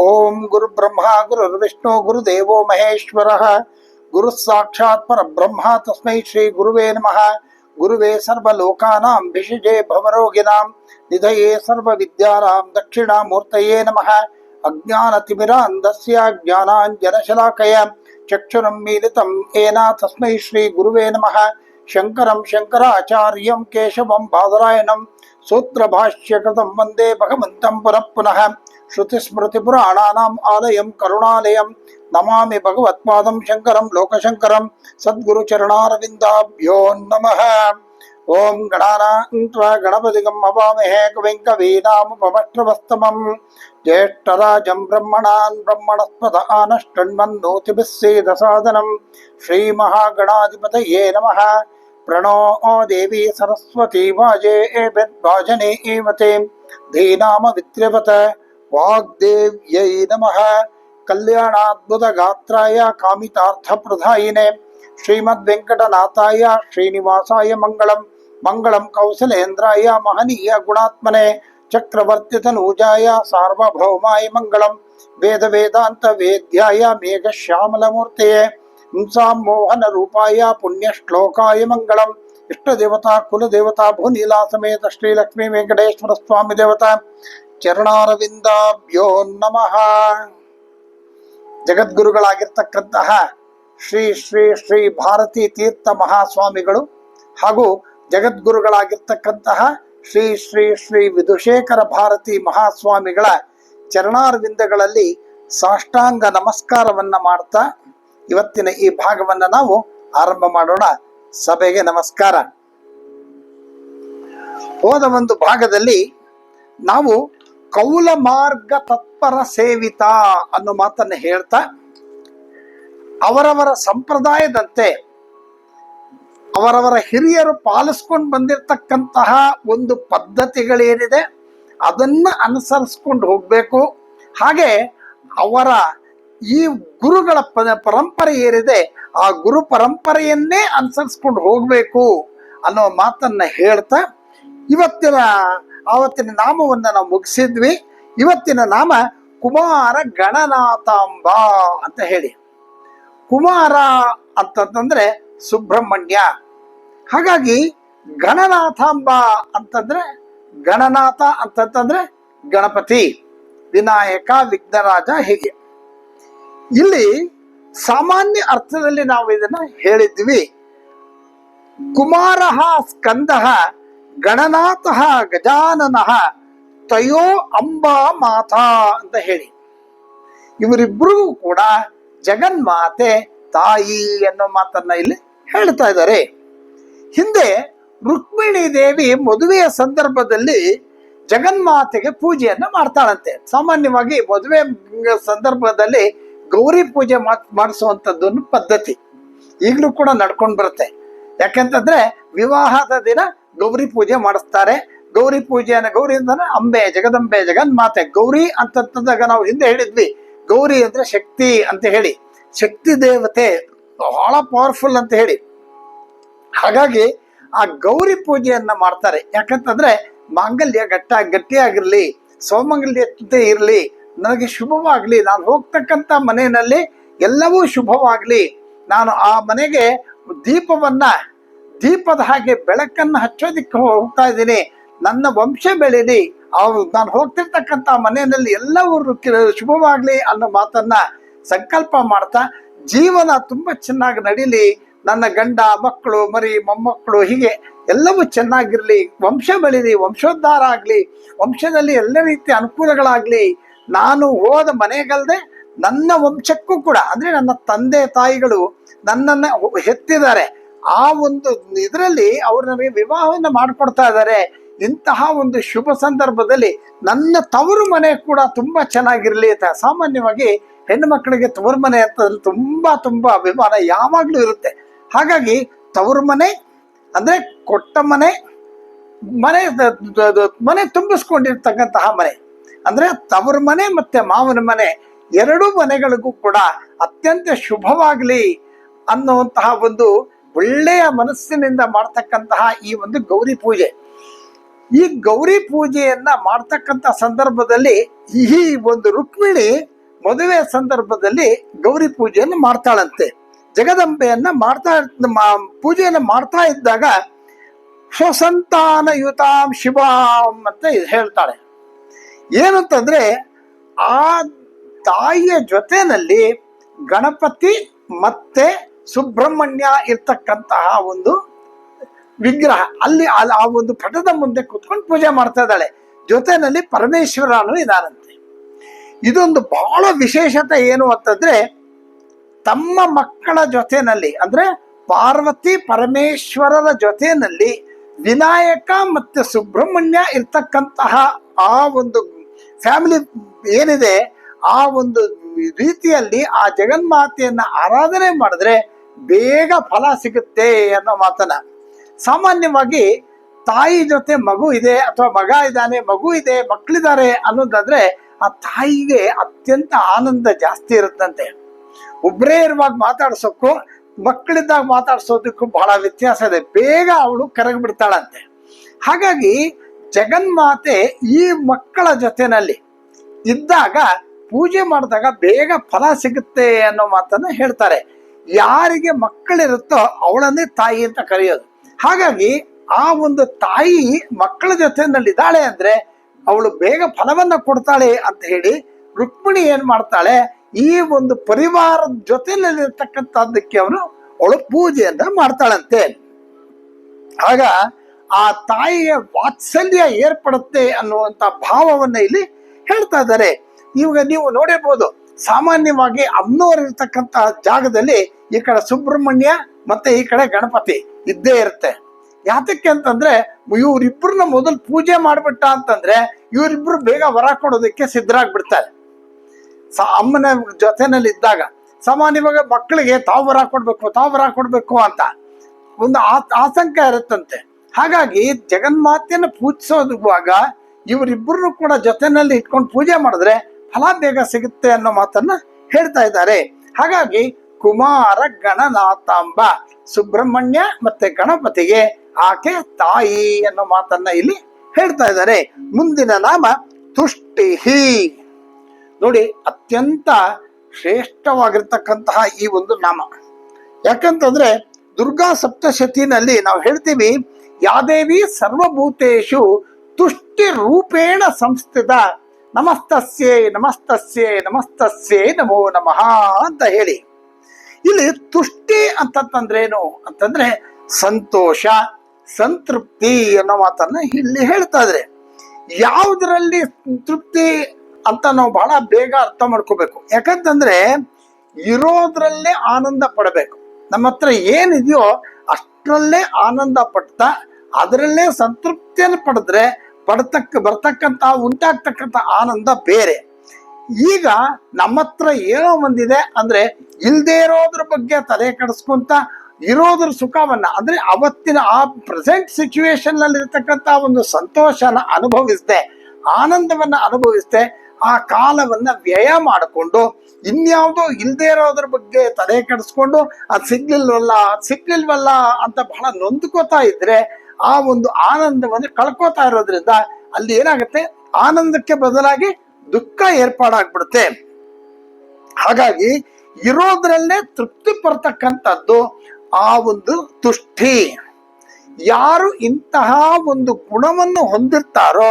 ओम गुरु ब्रह्मा गुरुर्विष्णु गुरुदेवो महेश्वर। गुरु साक्षात पर ब्रह्म तस्म श्री गुरुवे नम। गुरुवे सर्वोकाना भिषजे भवरोगिणां, निधये सर्वविद्यानां दक्षिणामूर्तये नमः। अज्ञानतिमिरान्धस्य ज्ञानाञ्जनशलाकय चक्षुरं मीलितं येन तस्मै श्रीगुरुवे नमः। शङ्करं शङ्कराचार्यं केशवं बादरायणं सूत्रभाष्यकृतं वंदे भगवन्तं पुनः पुनः। ஸ்ருதிஸ்மிருதிபுராணானாம் ஆலயம் கருணாலயம். நமாமி பகவத்பாதம் சங்கரம் லோகசங்கரம். சத்குரு சரணாரவிந்தாபியோன் நம ஓம் கணானான்வா கணபதிகம் அபாமஹே கவிங்கவீனாமுபமஷ்டவஸ்தமம் ஜேஷ்டராஜம் பிரம்மணான் பிரம்மணஸ்பத ஆனஷ்டன்மன்னோதிபிः சேதசாதனம் ஸ்ரீமகாகணாதிபதயே நமः प्रणो देवी सरस्वती वाजे एवद्वाजने एवते धीनामवित्र्यवत वाग्देव वाग्देव्यै नमः। प्रधायिने श्रीमद् वेंकटनाथाय श्रीनिवासाय मंगलम मंगलम कौशलेन्द्राय महनीय गुणात्मने चक्रवर्त्यतनूजाय सार्वभौमाय मंगलम वेद वेदांत वेद्याय मेघ श्यामल मूर्तये हिंसा मोहन रूपाय पुण्य श्लोकाय मंगलम इष्ट देवता कुल देवता भूनीला समेत श्री लक्ष्मी वेंकटेश्वर स्वामी देवता ಚರಣಾರವಿಂದಾಭ್ಯೋ ನಮಃ. ಜಗದ್ಗುರುಗಳಾಗಿರ್ತಕ್ಕಂತಹ ಶ್ರೀ ಶ್ರೀ ಶ್ರೀ ಭಾರತೀ ತೀರ್ಥ ಮಹಾಸ್ವಾಮಿಗಳು ಹಾಗೂ ಜಗದ್ಗುರುಗಳಾಗಿರ್ತಕ್ಕಂತಹ ಶ್ರೀ ಶ್ರೀ ಶ್ರೀ ವಿಧುಶೇಖರ ಭಾರತಿ ಮಹಾಸ್ವಾಮಿಗಳ ಚರಣಾರವಿಂದಗಳಲ್ಲಿ ಸಾಷ್ಟಾಂಗ ನಮಸ್ಕಾರವನ್ನ ಮಾಡ್ತಾ ಇವತ್ತಿನ ಈ ಭಾಗವನ್ನ ನಾವು ಆರಂಭ ಮಾಡೋಣ. ಸಭೆಗೆ ನಮಸ್ಕಾರ. ಹೋದ ಒಂದು ಭಾಗದಲ್ಲಿ ನಾವು ಕೌಲ ಮಾರ್ಗ ತತ್ಪರ ಸೇವಿತ ಅನ್ನೋ ಮಾತನ್ನ ಹೇಳ್ತಾ, ಅವರವರ ಸಂಪ್ರದಾಯದಂತೆ ಅವರವರ ಹಿರಿಯರು ಪಾಲಿಸ್ಕೊಂಡು ಬಂದಿರತಕ್ಕಂತಹ ಒಂದು ಪದ್ಧತಿಗಳೇನಿದೆ, ಅದನ್ನ ಅನುಸರಿಸ್ಕೊಂಡು ಹೋಗಬೇಕು. ಹಾಗೆ ಅವರ ಈ ಗುರುಗಳ ಪರಂಪರೆ ಏನಿದೆ, ಆ ಗುರು ಪರಂಪರೆಯನ್ನೇ ಅನುಸರಿಸ್ಕೊಂಡು ಹೋಗಬೇಕು ಅನ್ನೋ ಮಾತನ್ನ ಹೇಳ್ತಾ, ಇವತ್ತಿನ ಆವತ್ತಿನ ನಾಮವನ್ನ ನಾವು ಮುಗಿಸಿದ್ವಿ. ಇವತ್ತಿನ ನಾಮ ಕುಮಾರ ಗಣನಾಥಾಂಬ ಅಂತ ಹೇಳಿ. ಕುಮಾರ ಅಂತಂತಂದ್ರೆ ಸುಬ್ರಹ್ಮಣ್ಯ. ಹಾಗಾಗಿ ಗಣನಾಥಾಂಬ ಅಂತಂದ್ರೆ ಗಣನಾಥ ಅಂತಂತಂದ್ರೆ ಗಣಪತಿ. ವಿನಾಯಕ ವಿಘ್ನರಾಜ ಹೀಗೆ. ಇಲ್ಲಿ ಸಾಮಾನ್ಯ ಅರ್ಥದಲ್ಲಿ ನಾವು ಇದನ್ನ ಹೇಳಿದ್ವಿ. ಕುಮಾರ ಸ್ಕಂದ ಗಣನಾಥ ಗಜಾನನಃ ತಯೋ ಅಂಬಾ ಮಾತಾ ಅಂತ ಹೇಳಿ. ಇವರಿಬ್ಬರಿಗೂ ಕೂಡ ಜಗನ್ಮಾತೆ ತಾಯಿ ಅನ್ನೋ ಮಾತನ್ನ ಇಲ್ಲಿ ಹೇಳ್ತಾ ಇದ್ದಾರೆ. ಹಿಂದೆ ರುಕ್ಮಿಣಿ ದೇವಿ ಮದುವೆಯ ಸಂದರ್ಭದಲ್ಲಿ ಜಗನ್ಮಾತೆಗೆ ಪೂಜೆಯನ್ನು ಮಾಡ್ತಾಳಂತೆ. ಸಾಮಾನ್ಯವಾಗಿ ಮದುವೆ ಸಂದರ್ಭದಲ್ಲಿ ಗೌರಿ ಪೂಜೆ ಮಾಡ್- ಮಾಡಿಸುವಂತದ್ದು ಒಂದು ಪದ್ಧತಿ ಈಗಲೂ ಕೂಡ ನಡ್ಕೊಂಡು ಬರುತ್ತೆ. ಯಾಕಂತಂದ್ರೆ ವಿವಾಹದ ದಿನ ಗೌರಿ ಪೂಜೆ ಮಾಡಿಸ್ತಾರೆ. ಗೌರಿ ಪೂಜೆಯನ್ನ ಗೌರಿ ಅಂದ್ರೆ ಅಂಬೆ, ಜಗದಂಬೆ, ಜಗನ್ಮಾತೆ. ಗೌರಿ ಅಂತಂದಾಗ ನಾವು ಹಿಂದೆ ಹೇಳಿದ್ವಿ. ಗೌರಿ ಅಂದ್ರೆ ಶಕ್ತಿ ಅಂತ ಹೇಳಿ. ಶಕ್ತಿ ದೇವತೆ ಬಹಳ ಪವರ್ಫುಲ್ ಅಂತ ಹೇಳಿ. ಹಾಗಾಗಿ ಆ ಗೌರಿ ಪೂಜೆಯನ್ನ ಮಾಡ್ತಾರೆ. ಯಾಕಂತಂದ್ರೆ ಮಾಂಗಲ್ಯ ಗಟ್ಟ ಗಟ್ಟಿಯಾಗಿರ್ಲಿ ಸೌಮಂಗಲ್ಯತೆ ಇರಲಿ, ನನಗೆ ಶುಭವಾಗ್ಲಿ, ನಾನು ಹೋಗ್ತಕ್ಕಂಥ ಮನೆಯಲ್ಲಿ ಎಲ್ಲವೂ ಶುಭವಾಗ್ಲಿ, ನಾನು ಆ ಮನೆಗೆ ದೀಪವನ್ನ ದೀಪದ ಹಾಗೆ ಬೆಳಕನ್ನು ಹಚ್ಚೋದಿಕ್ಕೆ ಹೋಗ್ತಾ ಇದ್ದೀನಿ. ನನ್ನ ವಂಶ ಬೆಳೀಲಿ ಅವ್ರು ನಾನು ಹೋಗ್ತಿರ್ತಕ್ಕಂಥ ಮನೆಯಲ್ಲಿ ಎಲ್ಲವೂ ಶುಭವಾಗಲಿ ಅನ್ನೋ ಮಾತನ್ನ ಸಂಕಲ್ಪ ಮಾಡ್ತಾ ಜೀವನ ತುಂಬ ಚೆನ್ನಾಗಿ ನಡೀಲಿ. ನನ್ನ ಗಂಡ, ಮಕ್ಕಳು, ಮರಿ, ಮೊಮ್ಮಕ್ಕಳು ಹೀಗೆ ಎಲ್ಲವೂ ಚೆನ್ನಾಗಿರಲಿ. ವಂಶ ಬೆಳೀಲಿ ವಂಶೋದ್ಧಾರ ಆಗಲಿ. ವಂಶದಲ್ಲಿ ಎಲ್ಲ ರೀತಿಯ ಅನುಕೂಲಗಳಾಗಲಿ. ನಾನು ಹೋದ ಮನೆಗಲ್ದೆ ನನ್ನ ವಂಶಕ್ಕೂ ಕೂಡ, ಅಂದರೆ ನನ್ನ ತಂದೆ ತಾಯಿಗಳು ನನ್ನನ್ನು ಹೆತ್ತಿದ್ದಾರೆ. ಆ ಒಂದು ಇದರಲ್ಲಿ ಅವ್ರು ನಮಗೆ ವಿವಾಹವನ್ನು ಮಾಡಿಕೊಡ್ತಾ ಇದ್ದಾರೆ. ಇಂತಹ ಒಂದು ಶುಭ ಸಂದರ್ಭದಲ್ಲಿ ನನ್ನ ತವರು ಮನೆ ಕೂಡ ತುಂಬಾ ಚೆನ್ನಾಗಿರಲಿ ಅಂತ ಸಾಮಾನ್ಯವಾಗಿ ಹೆಣ್ಣು ಮಕ್ಕಳಿಗೆ ತವರು ಮನೆ ಅಂತ ತುಂಬಾ ತುಂಬಾ ಅಭಿಮಾನ ಯಾವಾಗಲೂ ಇರುತ್ತೆ. ಹಾಗಾಗಿ ತವರು ಮನೆ ಅಂದ್ರೆ ಕೊಟ್ಟ ಮನೆ ಮನೆ ಮನೆ ತುಂಬಿಸ್ಕೊಂಡಿರ್ತಕ್ಕಂತಹ ಮನೆ. ಅಂದ್ರೆ ತವರು ಮನೆ ಮತ್ತೆ ಮಾವನ ಮನೆ ಎರಡೂ ಮನೆಗಳಿಗೂ ಕೂಡ ಅತ್ಯಂತ ಶುಭವಾಗಲಿ ಅನ್ನುವಂತಹ ಒಂದು ಒಳ್ಳೆಯ ಮನಸ್ಸಿನಿಂದ ಮಾಡ್ತಕ್ಕಂತಹ ಈ ಒಂದು ಗೌರಿ ಪೂಜೆ. ಈ ಗೌರಿ ಪೂಜೆಯನ್ನ ಮಾಡ್ತಕ್ಕಂಥ ಸಂದರ್ಭದಲ್ಲಿ ಈ ಒಂದು ರುಕ್ಮಿಣಿ ಮದುವೆ ಸಂದರ್ಭದಲ್ಲಿ ಗೌರಿ ಪೂಜೆಯನ್ನು ಮಾಡ್ತಾಳಂತೆ. ಜಗದಂಬೆಯನ್ನ ಮಾಡ್ತಾ ಪೂಜೆಯನ್ನು ಮಾಡ್ತಾ ಇದ್ದಾಗ ಸ್ವಸಂತಾನಯುತಾಂ ಶಿವಾಂ ಅಂತ ಹೇಳ್ತಾಳೆ. ಏನಂತಂದ್ರೆ ಆ ತಾಯಿಯ ಜೊತೆನಲ್ಲಿ ಗಣಪತಿ ಮತ್ತೆ ಸುಬ್ರಹ್ಮಣ್ಯ ಇರ್ತಕ್ಕಂತಹ ಒಂದು ವಿಗ್ರಹ. ಅಲ್ಲಿ ಆ- ಒಂದು ಪಟದ ಮುಂದೆ ಕುತ್ಕೊಂಡು ಪೂಜೆ ಮಾಡ್ತಾ ಇದ್ದಾಳೆ. ಜೊತೆನಲ್ಲಿ ಪರಮೇಶ್ವರನು ಇದ್ದಾನಂತೆ ಇದೊಂದು ಬಹಳ ವಿಶೇಷತೆ ಏನು ಅಂತಂದ್ರೆ, ತಮ್ಮ ಮಕ್ಕಳ ಜೊತೆನಲ್ಲಿ, ಅಂದ್ರೆ ಪಾರ್ವತಿ ಪರಮೇಶ್ವರರ ಜೊತೆನಲ್ಲಿ ವಿನಾಯಕ ಮತ್ತೆ ಸುಬ್ರಹ್ಮಣ್ಯ ಇರ್ತಕ್ಕಂತಹ ಆ ಒಂದು ಫ್ಯಾಮಿಲಿ ಏನಿದೆ, ಆ ಒಂದು ರೀತಿಯಲ್ಲಿ ಆ ಜಗನ್ಮಾತೆಯನ್ನ ಆರಾಧನೆ ಮಾಡಿದ್ರೆ ಬೇಗ ಫಲ ಸಿಗುತ್ತೆ ಅನ್ನೋ ಮಾತನ್ನ. ಸಾಮಾನ್ಯವಾಗಿ ತಾಯಿ ಜೊತೆ ಮಗು ಇದೆ ಅಥವಾ ಮಗ ಇದ್ದಾನೆ, ಮಗು ಇದೆ, ಮಕ್ಕಳಿದ್ದಾರೆ ಅನ್ನೋದಾದ್ರೆ ಆ ತಾಯಿಗೆ ಅತ್ಯಂತ ಆನಂದ ಜಾಸ್ತಿ ಇರುತ್ತಂತೆ. ಒಬ್ಬರೇ ಇರುವಾಗ ಮಾತಾಡ್ಸೋಕ್ಕೂ ಮಕ್ಕಳಿದ್ದಾಗ ಮಾತಾಡ್ಸೋದಕ್ಕೂ ಬಹಳ ವ್ಯತ್ಯಾಸ ಇದೆ. ಬೇಗ ಅವಳು ಕರಗಿಬಿಡ್ತಾಳಂತೆ ಹಾಗಾಗಿ ಜಗನ್ಮಾತೆ ಈ ಮಕ್ಕಳ ಜೊತೆನಲ್ಲಿ ಇದ್ದಾಗ ಪೂಜೆ ಮಾಡಿದಾಗ ಬೇಗ ಫಲ ಸಿಗುತ್ತೆ ಅನ್ನೋ ಮಾತನ್ನ ಹೇಳ್ತಾರೆ. ಯಾರಿಗೆ ಮಕ್ಕಳಿರುತ್ತೋ ಅವಳನ್ನೇ ತಾಯಿ ಅಂತ ಕರೆಯೋದು. ಹಾಗಾಗಿ ಆ ಒಂದು ತಾಯಿ ಮಕ್ಕಳ ಜೊತೆಯಲ್ಲಿದ್ದಾಳೆ ಅಂದ್ರೆ ಅವಳು ಬೇಗ ಫಲವನ್ನ ಕೊಡ್ತಾಳೆ ಅಂತ ಹೇಳಿ ರುಕ್ಮಿಣಿ ಏನ್ ಮಾಡ್ತಾಳೆ, ಈ ಒಂದು ಪರಿವಾರದ ಜೊತೆಯಲ್ಲಿರ್ತಕ್ಕಂಥದ್ದಕ್ಕೆ ಅವನು ಅವಳು ಪೂಜೆಯನ್ನ ಮಾಡ್ತಾಳಂತೆ. ಆಗ ಆ ತಾಯಿಯ ವಾತ್ಸಲ್ಯ ಏರ್ಪಡುತ್ತೆ ಅನ್ನುವಂತ ಭಾವವನ್ನ ಇಲ್ಲಿ ಹೇಳ್ತಾ ಇದ್ದಾರೆ. ಇವಾಗ ನೀವು ನೋಡಿರ್ಬೋದು ಸಾಮಾನ್ಯವಾಗಿ ಅಮ್ನೋರ್ ಇರ್ತಕ್ಕಂತಹ ಜಾಗದಲ್ಲಿ ಈ ಕಡೆ ಸುಬ್ರಹ್ಮಣ್ಯ ಮತ್ತೆ ಈ ಕಡೆ ಗಣಪತಿ ಇದ್ದೇ ಇರುತ್ತೆ. ಯಾತಕ್ಕೆ ಅಂತಂದ್ರೆ, ಇವ್ರಿಬ್ರನ್ನ ಮೊದಲು ಪೂಜೆ ಮಾಡ್ಬಿಟ್ಟ ಅಂತಂದ್ರೆ, ಇವರಿಬ್ರು ಬೇಗ ವರ ಕೊಡೋದಕ್ಕೆ ಸಿದ್ಧರಾಗ್ಬಿಡ್ತಾರೆ. ಅಮ್ಮನ ಜೊತೆನಲ್ಲಿ ಇದ್ದಾಗ, ಸಾಮಾನ್ಯವಾಗಿ ಮಕ್ಕಳಿಗೆ ತಾವು ವರ ಕೊಡ್ಬೇಕು, ತಾವು ವರ ಕೊಡ್ಬೇಕು ಅಂತ ಒಂದು ಆತಂಕ ಇರುತ್ತಂತೆ. ಹಾಗಾಗಿ ಜಗನ್ಮಾತೆಯನ್ನು ಪೂಜಿಸೋದುವಾಗ ಇವರಿಬ್ಬರನ್ನು ಕೂಡ ಜೊತೆನಲ್ಲಿ ಇಟ್ಕೊಂಡು ಪೂಜೆ ಮಾಡಿದ್ರೆ ಫಲ ಬೇಗ ಸಿಗುತ್ತೆ ಅನ್ನೋ ಮಾತನ್ನ ಹೇಳ್ತಾ ಇದ್ದಾರೆ. ಹಾಗಾಗಿ ಕುಮಾರ ಗಣನಾಥಾಂಬ, ಸುಬ್ರಹ್ಮಣ್ಯ ಮತ್ತೆ ಗಣಪತಿಗೆ ಆಕೆ ತಾಯಿ ಅನ್ನೋ ಮಾತನ್ನ ಇಲ್ಲಿ ಹೇಳ್ತಾ ಇದ್ದಾರೆ. ಮುಂದಿನ ನಾಮ ತುಷ್ಟಿಹಿ. ನೋಡಿ, ಅತ್ಯಂತ ಶ್ರೇಷ್ಠವಾಗಿರ್ತಕ್ಕಂತಹ ಈ ಒಂದು ನಾಮ. ಯಾಕಂತಂದ್ರೆ ದುರ್ಗಾ ಸಪ್ತಶತಿನಲ್ಲಿ ನಾವು ಹೇಳ್ತೀವಿ, ಯಾದೇವಿ ಸರ್ವಭೂತೇಶು ತುಷ್ಟಿ ರೂಪೇಣ ಸಂಸ್ಥಿತ ನಮಸ್ತಸ್ಯೇ ನಮಸ್ತಸ್ಯೇ ನಮಸ್ತಸ್ಯೇ ನಮೋ ನಮಃ ಅಂತ ಹೇಳಿ. ಇಲ್ಲಿ ತುಷ್ಟಿ ಅಂತಂದ್ರೇನು ಅಂತಂದ್ರೆ ಸಂತೋಷ, ಸಂತೃಪ್ತಿ ಅನ್ನೋ ಮಾತನ್ನ ಇಲ್ಲಿ ಹೇಳ್ತಾ ಇದ್ರೆ ಯಾವುದರಲ್ಲಿ ತೃಪ್ತಿ ಅಂತ ನಾವು ಬಹಳ ಬೇಗ ಅರ್ಥ ಮಾಡ್ಕೋಬೇಕು. ಯಾಕಂತಂದ್ರೆ ಇರೋದ್ರಲ್ಲೇ ಆನಂದ ಪಡಬೇಕು. ನಮ್ಮ ಹತ್ರ ಏನಿದೆಯೋ ಅಷ್ಟರಲ್ಲೇ ಆನಂದ ಪಡ್ತಾ, ಅದರಲ್ಲೇ ಸಂತೃಪ್ತಿಯನ್ನು ಪಡೆದ್ರೆ ಪಡ್ತಕ್ಕ, ಬರ್ತಕ್ಕಂಥ, ಉಂಟಾಗ್ತಕ್ಕಂಥ ಆನಂದ ಬೇರೆ. ಈಗ ನಮ್ಮ ಹತ್ರ ಏನೋ ಒಂದಿದೆ ಅಂದ್ರೆ ಇಲ್ದೇ ಇರೋದ್ರ ಬಗ್ಗೆ ತಲೆ ಕೆಡಿಸ್ಕೊಂತ ಇರೋದ್ರ ಸುಖವನ್ನ, ಅಂದ್ರೆ ಅವತ್ತಿನ ಆ ಪ್ರೆಸೆಂಟ್ ಸಿಚುವೇಶನ್ನಲ್ಲಿ ಇರತಕ್ಕಂತ ಒಂದು ಸಂತೋಷನ ಅನುಭವಿಸ್ದೆ, ಆನಂದವನ್ನ ಅನುಭವಿಸ್ದೆ, ಆ ಕಾಲವನ್ನ ವ್ಯಯ ಮಾಡಿಕೊಂಡು, ಇನ್ಯಾವುದೋ ಇಲ್ದೇ ಇರೋದ್ರ ಬಗ್ಗೆ ತಲೆ ಕೆಡಿಸ್ಕೊಂಡು, ಅದು ಸಿಗ್ಲಿಲ್ವಲ್ಲ ಅದು ಸಿಗ್ಲಿಲ್ವಲ್ಲ ಅಂತ ಬಹಳ ನೊಂದ್ಕೋತಾ ಇದ್ರೆ ಆ ಒಂದು ಆನಂದವನ್ನು ಕಳ್ಕೋತಾ ಇರೋದ್ರಿಂದ ಅಲ್ಲಿ ಏನಾಗುತ್ತೆ? ಆನಂದಕ್ಕೆ ಬದಲಾಗಿ ದುಃಖ ಏರ್ಪಾಡಾಗ್ಬಿಡುತ್ತೆ. ಹಾಗಾಗಿ ಇರೋದ್ರಲ್ಲೇ ತೃಪ್ತಿ ಪಡ್ತಕ್ಕಂಥದ್ದು ಆ ಒಂದು ತುಷ್ಟಿ. ಯಾರು ಇಂತಹ ಒಂದು ಗುಣವನ್ನು ಹೊಂದಿರ್ತಾರೋ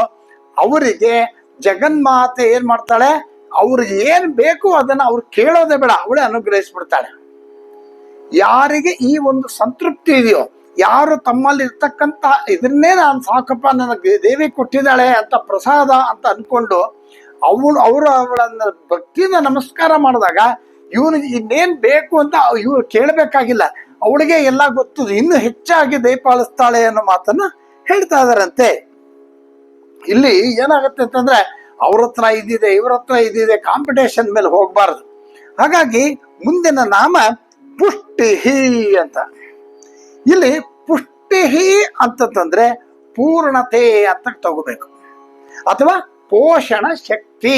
ಅವರಿಗೆ ಜಗನ್ಮಾತೆ ಏನ್ ಮಾಡ್ತಾಳೆ? ಅವ್ರಿಗೆ ಏನ್ ಬೇಕು ಅದನ್ನ ಅವ್ರು ಕೇಳೋದೇ ಬೇಡ, ಅವಳೇ ಅನುಗ್ರಹಿಸ್ಬಿಡ್ತಾಳೆ. ಯಾರಿಗೆ ಈ ಒಂದು ಸಂತೃಪ್ತಿ ಇದೆಯೋ ಯಾರು ತಮ್ಮಲ್ಲಿ ಇರ್ತಕ್ಕಂಥ ಇದನ್ನೇ ನಾನು ಸಾಕಪ್ಪ, ನನಗೆ ದೇವಿ ಕೊಟ್ಟಿದ್ದಾಳೆ ಅಂತ ಪ್ರಸಾದ ಅಂತ ಅಂದ್ಕೊಂಡು ಅವಳು, ಅವರು ಅವಳನ್ನ ಭಕ್ತಿಯಿಂದ ನಮಸ್ಕಾರ ಮಾಡಿದಾಗ ಇವನು ಇನ್ನೇನ್ ಬೇಕು ಅಂತ ಇವ್ರು ಕೇಳಬೇಕಾಗಿಲ್ಲ. ಅವಳಿಗೆ ಎಲ್ಲ ಗೊತ್ತು, ಇನ್ನು ಹೆಚ್ಚಾಗಿ ದಯಪಾಲಿಸ್ತಾಳೆ ಅನ್ನೋ ಮಾತನ್ನ ಹೇಳ್ತಾ ಇದಾರಂತೆ ಇಲ್ಲಿ ಏನಾಗುತ್ತೆ ಅಂತಂದ್ರೆ, ಅವ್ರ ಹತ್ರ ಇದ್ದಿದೆ, ಇವ್ರ ಹತ್ರ ಇದ್ದಿದೆ ಕಾಂಪಿಟೇಷನ್ ಮೇಲೆ ಹೋಗಬಾರ್ದು. ಹಾಗಾಗಿ ಮುಂದಿನ ನಾಮ ಪುಷ್ಟಿಹಿ ಅಂತ. ಇಲ್ಲಿ ಪುಷ್ಟಿಹಿ ಅಂತಂದ್ರೆ ಪೂರ್ಣತೆ ಅಂತ ತಗೋಬೇಕು. ಅಥವಾ ಪೋಷಣ ಶಕ್ತಿ.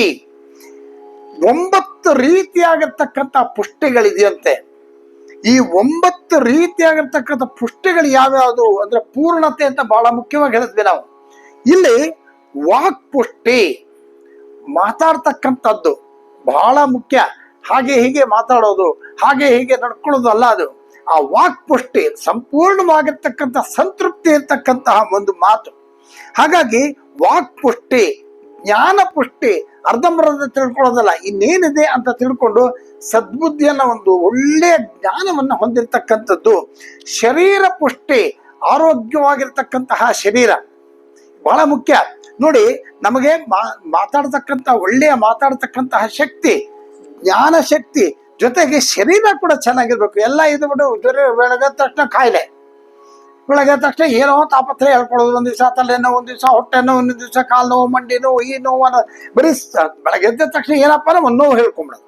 ಒಂಬತ್ತು ರೀತಿಯಾಗಿರ್ತಕ್ಕಂಥ ಪುಷ್ಟಿಗಳಿದೆಯಂತೆ. ಈ ಒಂಬತ್ತು ರೀತಿಯಾಗಿರ್ತಕ್ಕಂಥ ಪುಷ್ಟಿಗಳು ಯಾವ್ಯಾವುದು ಅಂದ್ರೆ ಪೂರ್ಣತೆ ಅಂತ ಬಹಳ ಮುಖ್ಯವಾಗಿ ಹೇಳಿದ್ವಿ ನಾವು. ಇಲ್ಲಿ ವಾಕ್ ಪುಷ್ಟಿ ಮಾತಾಡ್ತಕ್ಕಂಥದ್ದು ಬಹಳ ಮುಖ್ಯ. ಹಾಗೆ ಹೀಗೆ ಮಾತಾಡೋದು, ಹಾಗೆ ಹೀಗೆ ನಡ್ಕೊಳ್ಳೋದು ಅಲ್ಲ ಅದು. ಆ ವಾಕ್ಪುಷ್ಟಿ ಸಂಪೂರ್ಣವಾಗಿರ್ತಕ್ಕಂಥ ಸಂತೃಪ್ತಿ ಇರ್ತಕ್ಕಂತಹ ಒಂದು ಮಾತು. ಹಾಗಾಗಿ ವಾಕ್ಪುಷ್ಟಿ ಜ್ಞಾನ ಪುಷ್ಟಿ ಅರ್ಧಂಬರ್ಧ ತಿಳ್ಕೊಳ್ಳೋದಲ್ಲ, ಇನ್ನೇನಿದೆ ಅಂತ ತಿಳ್ಕೊಂಡು ಸದ್ಬುದ್ಧಿಯನ್ನ ಒಂದು ಒಳ್ಳೆಯ ಜ್ಞಾನವನ್ನು ಹೊಂದಿರತಕ್ಕಂಥದ್ದು ಶರೀರ ಪುಷ್ಟಿ, ಆರೋಗ್ಯವಾಗಿರ್ತಕ್ಕಂತಹ ಶರೀರ. ಬಹಳ ಮುಖ್ಯ. ನೋಡಿ, ನಮಗೆ ಮಾತಾಡ್ತಕ್ಕಂಥ, ಒಳ್ಳೆಯ ಮಾತಾಡ್ತಕ್ಕಂತಹ ಶಕ್ತಿ, ಜ್ಞಾನ ಶಕ್ತಿ ಜೊತೆಗೆ ಶರೀರ ಕೂಡ ಚೆನ್ನಾಗಿರ್ಬೇಕು. ಎಲ್ಲ ಇದು ಬಿಟ್ಟು ಜ್ವರ ಬೆಳಗ್ಗೆ ತಕ್ಷಣ ಕಾಯಿಲೆ. ಬೆಳಗ್ಗೆ ತಕ್ಷಣ ಏನೋ ತಾಪತ್ರೆ ಹೇಳ್ಕೊಳ್ಳೋದು. ಒಂದು ದಿವಸ ತಲೆನೋವು, ಒಂದು ದಿವಸ ಹೊಟ್ಟೆ ನೋವು ಒಂದು ದಿವಸ ಕಾಲು ನೋವು, ಮಂಡಿ ನೋವು, ಈ ನೋವು ಅನ್ನೋ ಬರೀ ಬೆಳಗ್ಗೆ ಎದ್ದ ತಕ್ಷಣ ಏನಪ್ಪ ಅಂದ್ರೆ ಒಂದು ನೋವು ಹೇಳ್ಕೊಂಬಿಡೋದು.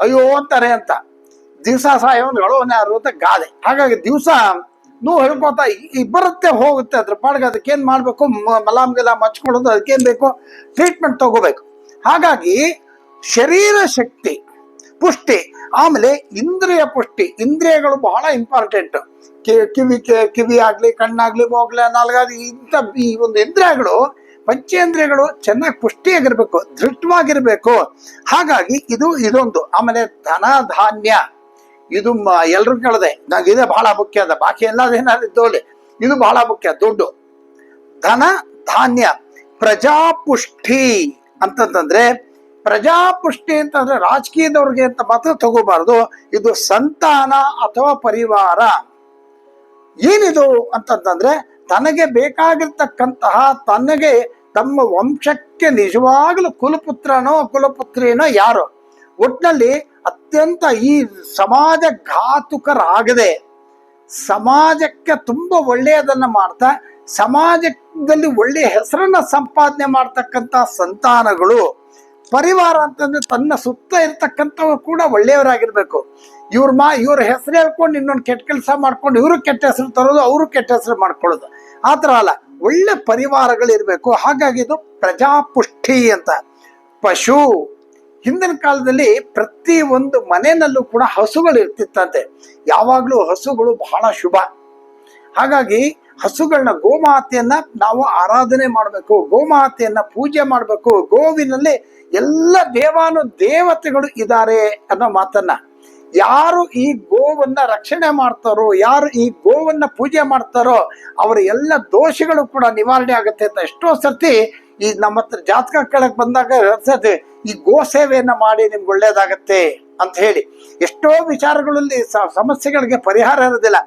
ಅಯ್ಯೋ ಅಂತಾರೆ ಅಂತ. ದಿವಸ ಸಾಯೋನ್ಗಳು ಯಾರು ಅಂತ ಗಾದೆ. ಹಾಗಾಗಿ ದಿವಸ ನೋವು ಹೇಳ್ಕೊತಾ ಈ ಬರುತ್ತೆ ಹೋಗುತ್ತೆ. ಅದ್ರ ಪಾಡ್ಗೆ ಅದಕ್ಕೇನು ಮಾಡಬೇಕು? ಮಲಾಮ್ ಗಿಲಾಮ್ ಹಚ್ಕೊಳ್ಳೋದು ಅದಕ್ಕೇನ್ ಬೇಕು? ಟ್ರೀಟ್ಮೆಂಟ್ ತಗೋಬೇಕು. ಹಾಗಾಗಿ ಶರೀರ ಶಕ್ತಿ ಪುಷ್ಟಿ. ಆಮೇಲೆ ಇಂದ್ರಿಯ ಪುಷ್ಟಿ. ಇಂದ್ರಿಯಗಳು ಬಹಳ ಇಂಪಾರ್ಟೆಂಟ್ ಕಿವಿ ಕಿವಿ ಆಗ್ಲಿ, ಕಣ್ಣಾಗ್ಲಿ, ಮೂಗ್ಲಿ, ನಾಲ್ಗಾಗ್ಲಿ ಇಂಥ ಈ ಒಂದು ಇಂದ್ರಿಯಗಳು ಪಂಚೇಂದ್ರಿಯಗಳು ಚೆನ್ನಾಗಿ ಪುಷ್ಟಿಯಾಗಿರ್ಬೇಕು, ದೃಢವಾಗಿರ್ಬೇಕು. ಹಾಗಾಗಿ ಇದು, ಇದೊಂದು. ಆಮೇಲೆ ಧನ ಧಾನ್ಯ ಇದು ಎಲ್ರು ಕೇಳದೆ. ನಂಗೆ ಇದೇ ಬಹಳ ಮುಖ್ಯ. ಅದ ಬಾಕಿ ಎಲ್ಲದೇನಾದ್ರು ಇದ್ದೋಲಿ ಇದು ಬಹಳ ಮುಖ್ಯ. ದುಡ್ಡು. ಧನ, ಧಾನ್ಯ. ಪ್ರಜಾಪುಷ್ಟಿ ಅಂತಂತಂದ್ರೆ ಪ್ರಜಾಪುಷ್ಟಿ ಅಂತಂದ್ರೆ ರಾಜಕೀಯದವ್ರಿಗೆ ಅಂತ ಮಾತ್ರ ತಗೋಬಾರ್ದು. ಇದು ಸಂತಾನ ಅಥವಾ ಪರಿವಾರ. ಏನಿದು ಅಂತಂದ್ರೆ ತನಗೆ ಬೇಕಾಗಿರ್ತಕ್ಕಂತಹ ತನಗೆ ತಮ್ಮ ವಂಶಕ್ಕೆ ನಿಜವಾಗಲೂ ಕುಲಪುತ್ರನೋ ಕುಲಪುತ್ರಿನೋ ಯಾರು? ಒಟ್ನಲ್ಲಿ ಅತ್ಯಂತ ಈ ಸಮಾಜ ಘಾತುಕರಾಗದೆ ಸಮಾಜಕ್ಕೆ ತುಂಬಾ ಒಳ್ಳೆಯದನ್ನ ಮಾಡ್ತಾ ಸಮಾಜದಲ್ಲಿ ಒಳ್ಳೆಯ ಹೆಸರನ್ನ ಸಂಪಾದನೆ ಮಾಡ್ತಕ್ಕಂತ ಸಂತಾನಗಳು ಪರಿವಾರ ಅಂತಂದ್ರೆ ತನ್ನ ಸುತ್ತ ಇರ್ತಕ್ಕಂಥವ್ರು ಕೂಡ ಒಳ್ಳೆಯವರಾಗಿರ್ಬೇಕು. ಇವ್ರ ಮಾ, ಇವ್ರ ಹೆಸರು ಹೇಳ್ಕೊಂಡು ಇನ್ನೊಂದು ಕೆಟ್ಟ ಕೆಲಸ ಮಾಡ್ಕೊಂಡು ಇವರು ಕೆಟ್ಟ ಹೆಸರು ತರೋದು ಅವರು ಕೆಟ್ಟ ಹೆಸರು ಮಾಡ್ಕೊಳ್ಳೋದು. ಆ ಥರ ಅಲ್ಲ, ಒಳ್ಳೆ ಪರಿವಾರಗಳಿರಬೇಕು ಹಾಗಾಗಿ ಇದು ಪ್ರಜಾಪುಷ್ಟಿ ಅಂತ. ಪಶು, ಹಿಂದಿನ ಕಾಲದಲ್ಲಿ ಪ್ರತಿ ಒಂದು ಮನೆಯಲ್ಲೂ ಕೂಡ ಹಸುಗಳು ಇರ್ತಿತ್ತಂತೆ. ಯಾವಾಗಲೂ ಹಸುಗಳು ಬಹಳ ಶುಭ. ಹಾಗಾಗಿ ಹಸುಗಳನ್ನ ಗೋಮಾತೆಯನ್ನ ನಾವು ಆರಾಧನೆ ಮಾಡಬೇಕು. ಗೋಮಾತೆಯನ್ನ ಪೂಜೆ ಮಾಡಬೇಕು. ಗೋವಿನಲ್ಲಿ ಎಲ್ಲ ದೇವಾನು ದೇವತೆಗಳು ಇದ್ದಾರೆ ಅನ್ನೋ ಮಾತನ್ನ. ಯಾರು ಈ ಗೋವನ್ನ ರಕ್ಷಣೆ ಮಾಡ್ತಾರೋ, ಯಾರು ಈ ಗೋವನ್ನ ಪೂಜೆ ಮಾಡ್ತಾರೋ, ಅವರ ಎಲ್ಲ ದೋಷಗಳು ಕೂಡ ನಿವಾರಣೆ ಆಗುತ್ತೆ ಅಂತ ಎಷ್ಟೋ ಸರ್ತಿ ಈ ನಮ್ಮ ಹತ್ರ ಜಾತಕ ಕೇಳಕ್ ಬಂದಾಗ ಹೇಳ್ತದೆ ಈ ಗೋ ಸೇವೆಯನ್ನ ಮಾಡಿ ನಿಮ್ಗೆ ಒಳ್ಳೇದಾಗತ್ತೆ ಅಂತ ಹೇಳಿ. ಎಷ್ಟೋ ವಿಚಾರಗಳಲ್ಲಿ ಸಮಸ್ಯೆಗಳಿಗೆ ಪರಿಹಾರ ಇರೋದಿಲ್ಲ.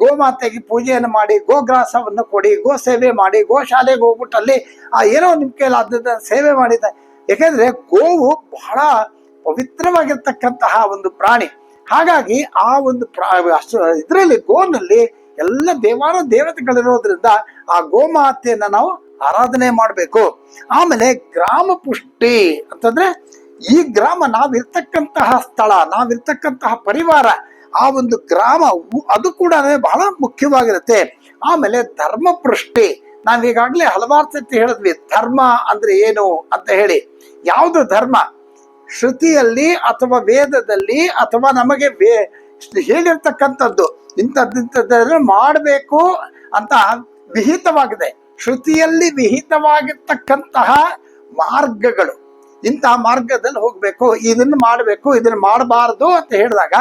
ಗೋಮಾತೆಗೆ ಪೂಜೆಯನ್ನು ಮಾಡಿ ಗೋಗ್ರಾಸವನ್ನು ಕೊಡಿ, ಗೋ ಸೇವೆ ಮಾಡಿ ಗೋಶಾಲೆಗೆ ಹೋಗ್ಬಿಟ್ಟು ಅಲ್ಲಿ ಆ ಏನೋ ನಿಮ್ಮ ಕೈಲಾದ ಸೇವೆ ಮಾಡಿದ ಯಾಕೆಂದ್ರೆ ಗೋವು ಬಹಳ ಪವಿತ್ರವಾಗಿರ್ತಕ್ಕಂತಹ ಒಂದು ಪ್ರಾಣಿ. ಹಾಗಾಗಿ ಆ ಒಂದು ಪ್ರಾ ಇದರಲ್ಲಿ ಗೋನಲ್ಲಿ ಎಲ್ಲ ದೇವಾನ ದೇವತೆಗಳಿರೋದ್ರಿಂದ ಆ ಗೋಮಾತೆಯನ್ನ ನಾವು ಆರಾಧನೆ ಮಾಡಬೇಕು. ಆಮೇಲೆ ಗ್ರಾಮ ಪುಷ್ಟಿ ಅಂತಂದ್ರೆ ಈ ಗ್ರಾಮ ನಾವಿರ್ತಕ್ಕಂತಹ ಸ್ಥಳ, ನಾವಿರ್ತಕ್ಕಂತಹ ಪರಿವಾರ, ಆ ಒಂದು ಗ್ರಾಮ ಅದು ಕೂಡ ಬಹಳ ಮುಖ್ಯವಾಗಿರುತ್ತೆ. ಆಮೇಲೆ ಧರ್ಮ ಪೃಷ್ಟಿ ನಾವೀಗಾಗ್ಲೇ ಹಲವಾರು ಸತಿ ಹೇಳಿದ್ವಿ, ಧರ್ಮ ಅಂದ್ರೆ ಏನು ಅಂತ ಹೇಳಿ. ಯಾವುದು ಧರ್ಮ? ಶ್ರುತಿಯಲ್ಲಿ ಅಥವಾ ವೇದದಲ್ಲಿ ಅಥವಾ ನಮಗೆ ವೇ ಹೇಳಿರ್ತಕ್ಕಂಥದ್ದು ಇಂಥದ್ದಿಂಥದ್ದನ್ನು ಮಾಡಬೇಕು ಅಂತ ವಿಹಿತವಾಗಿದೆ. ಶ್ರುತಿಯಲ್ಲಿ ವಿಹಿತವಾಗಿರ್ತಕ್ಕಂತಹ ಮಾರ್ಗಗಳು. ಇಂತಹ ಮಾರ್ಗದಲ್ಲಿ ಹೋಗಬೇಕು, ಇದನ್ನು ಮಾಡಬೇಕು, ಇದನ್ನು ಮಾಡಬಾರದು ಅಂತ ಹೇಳಿದಾಗ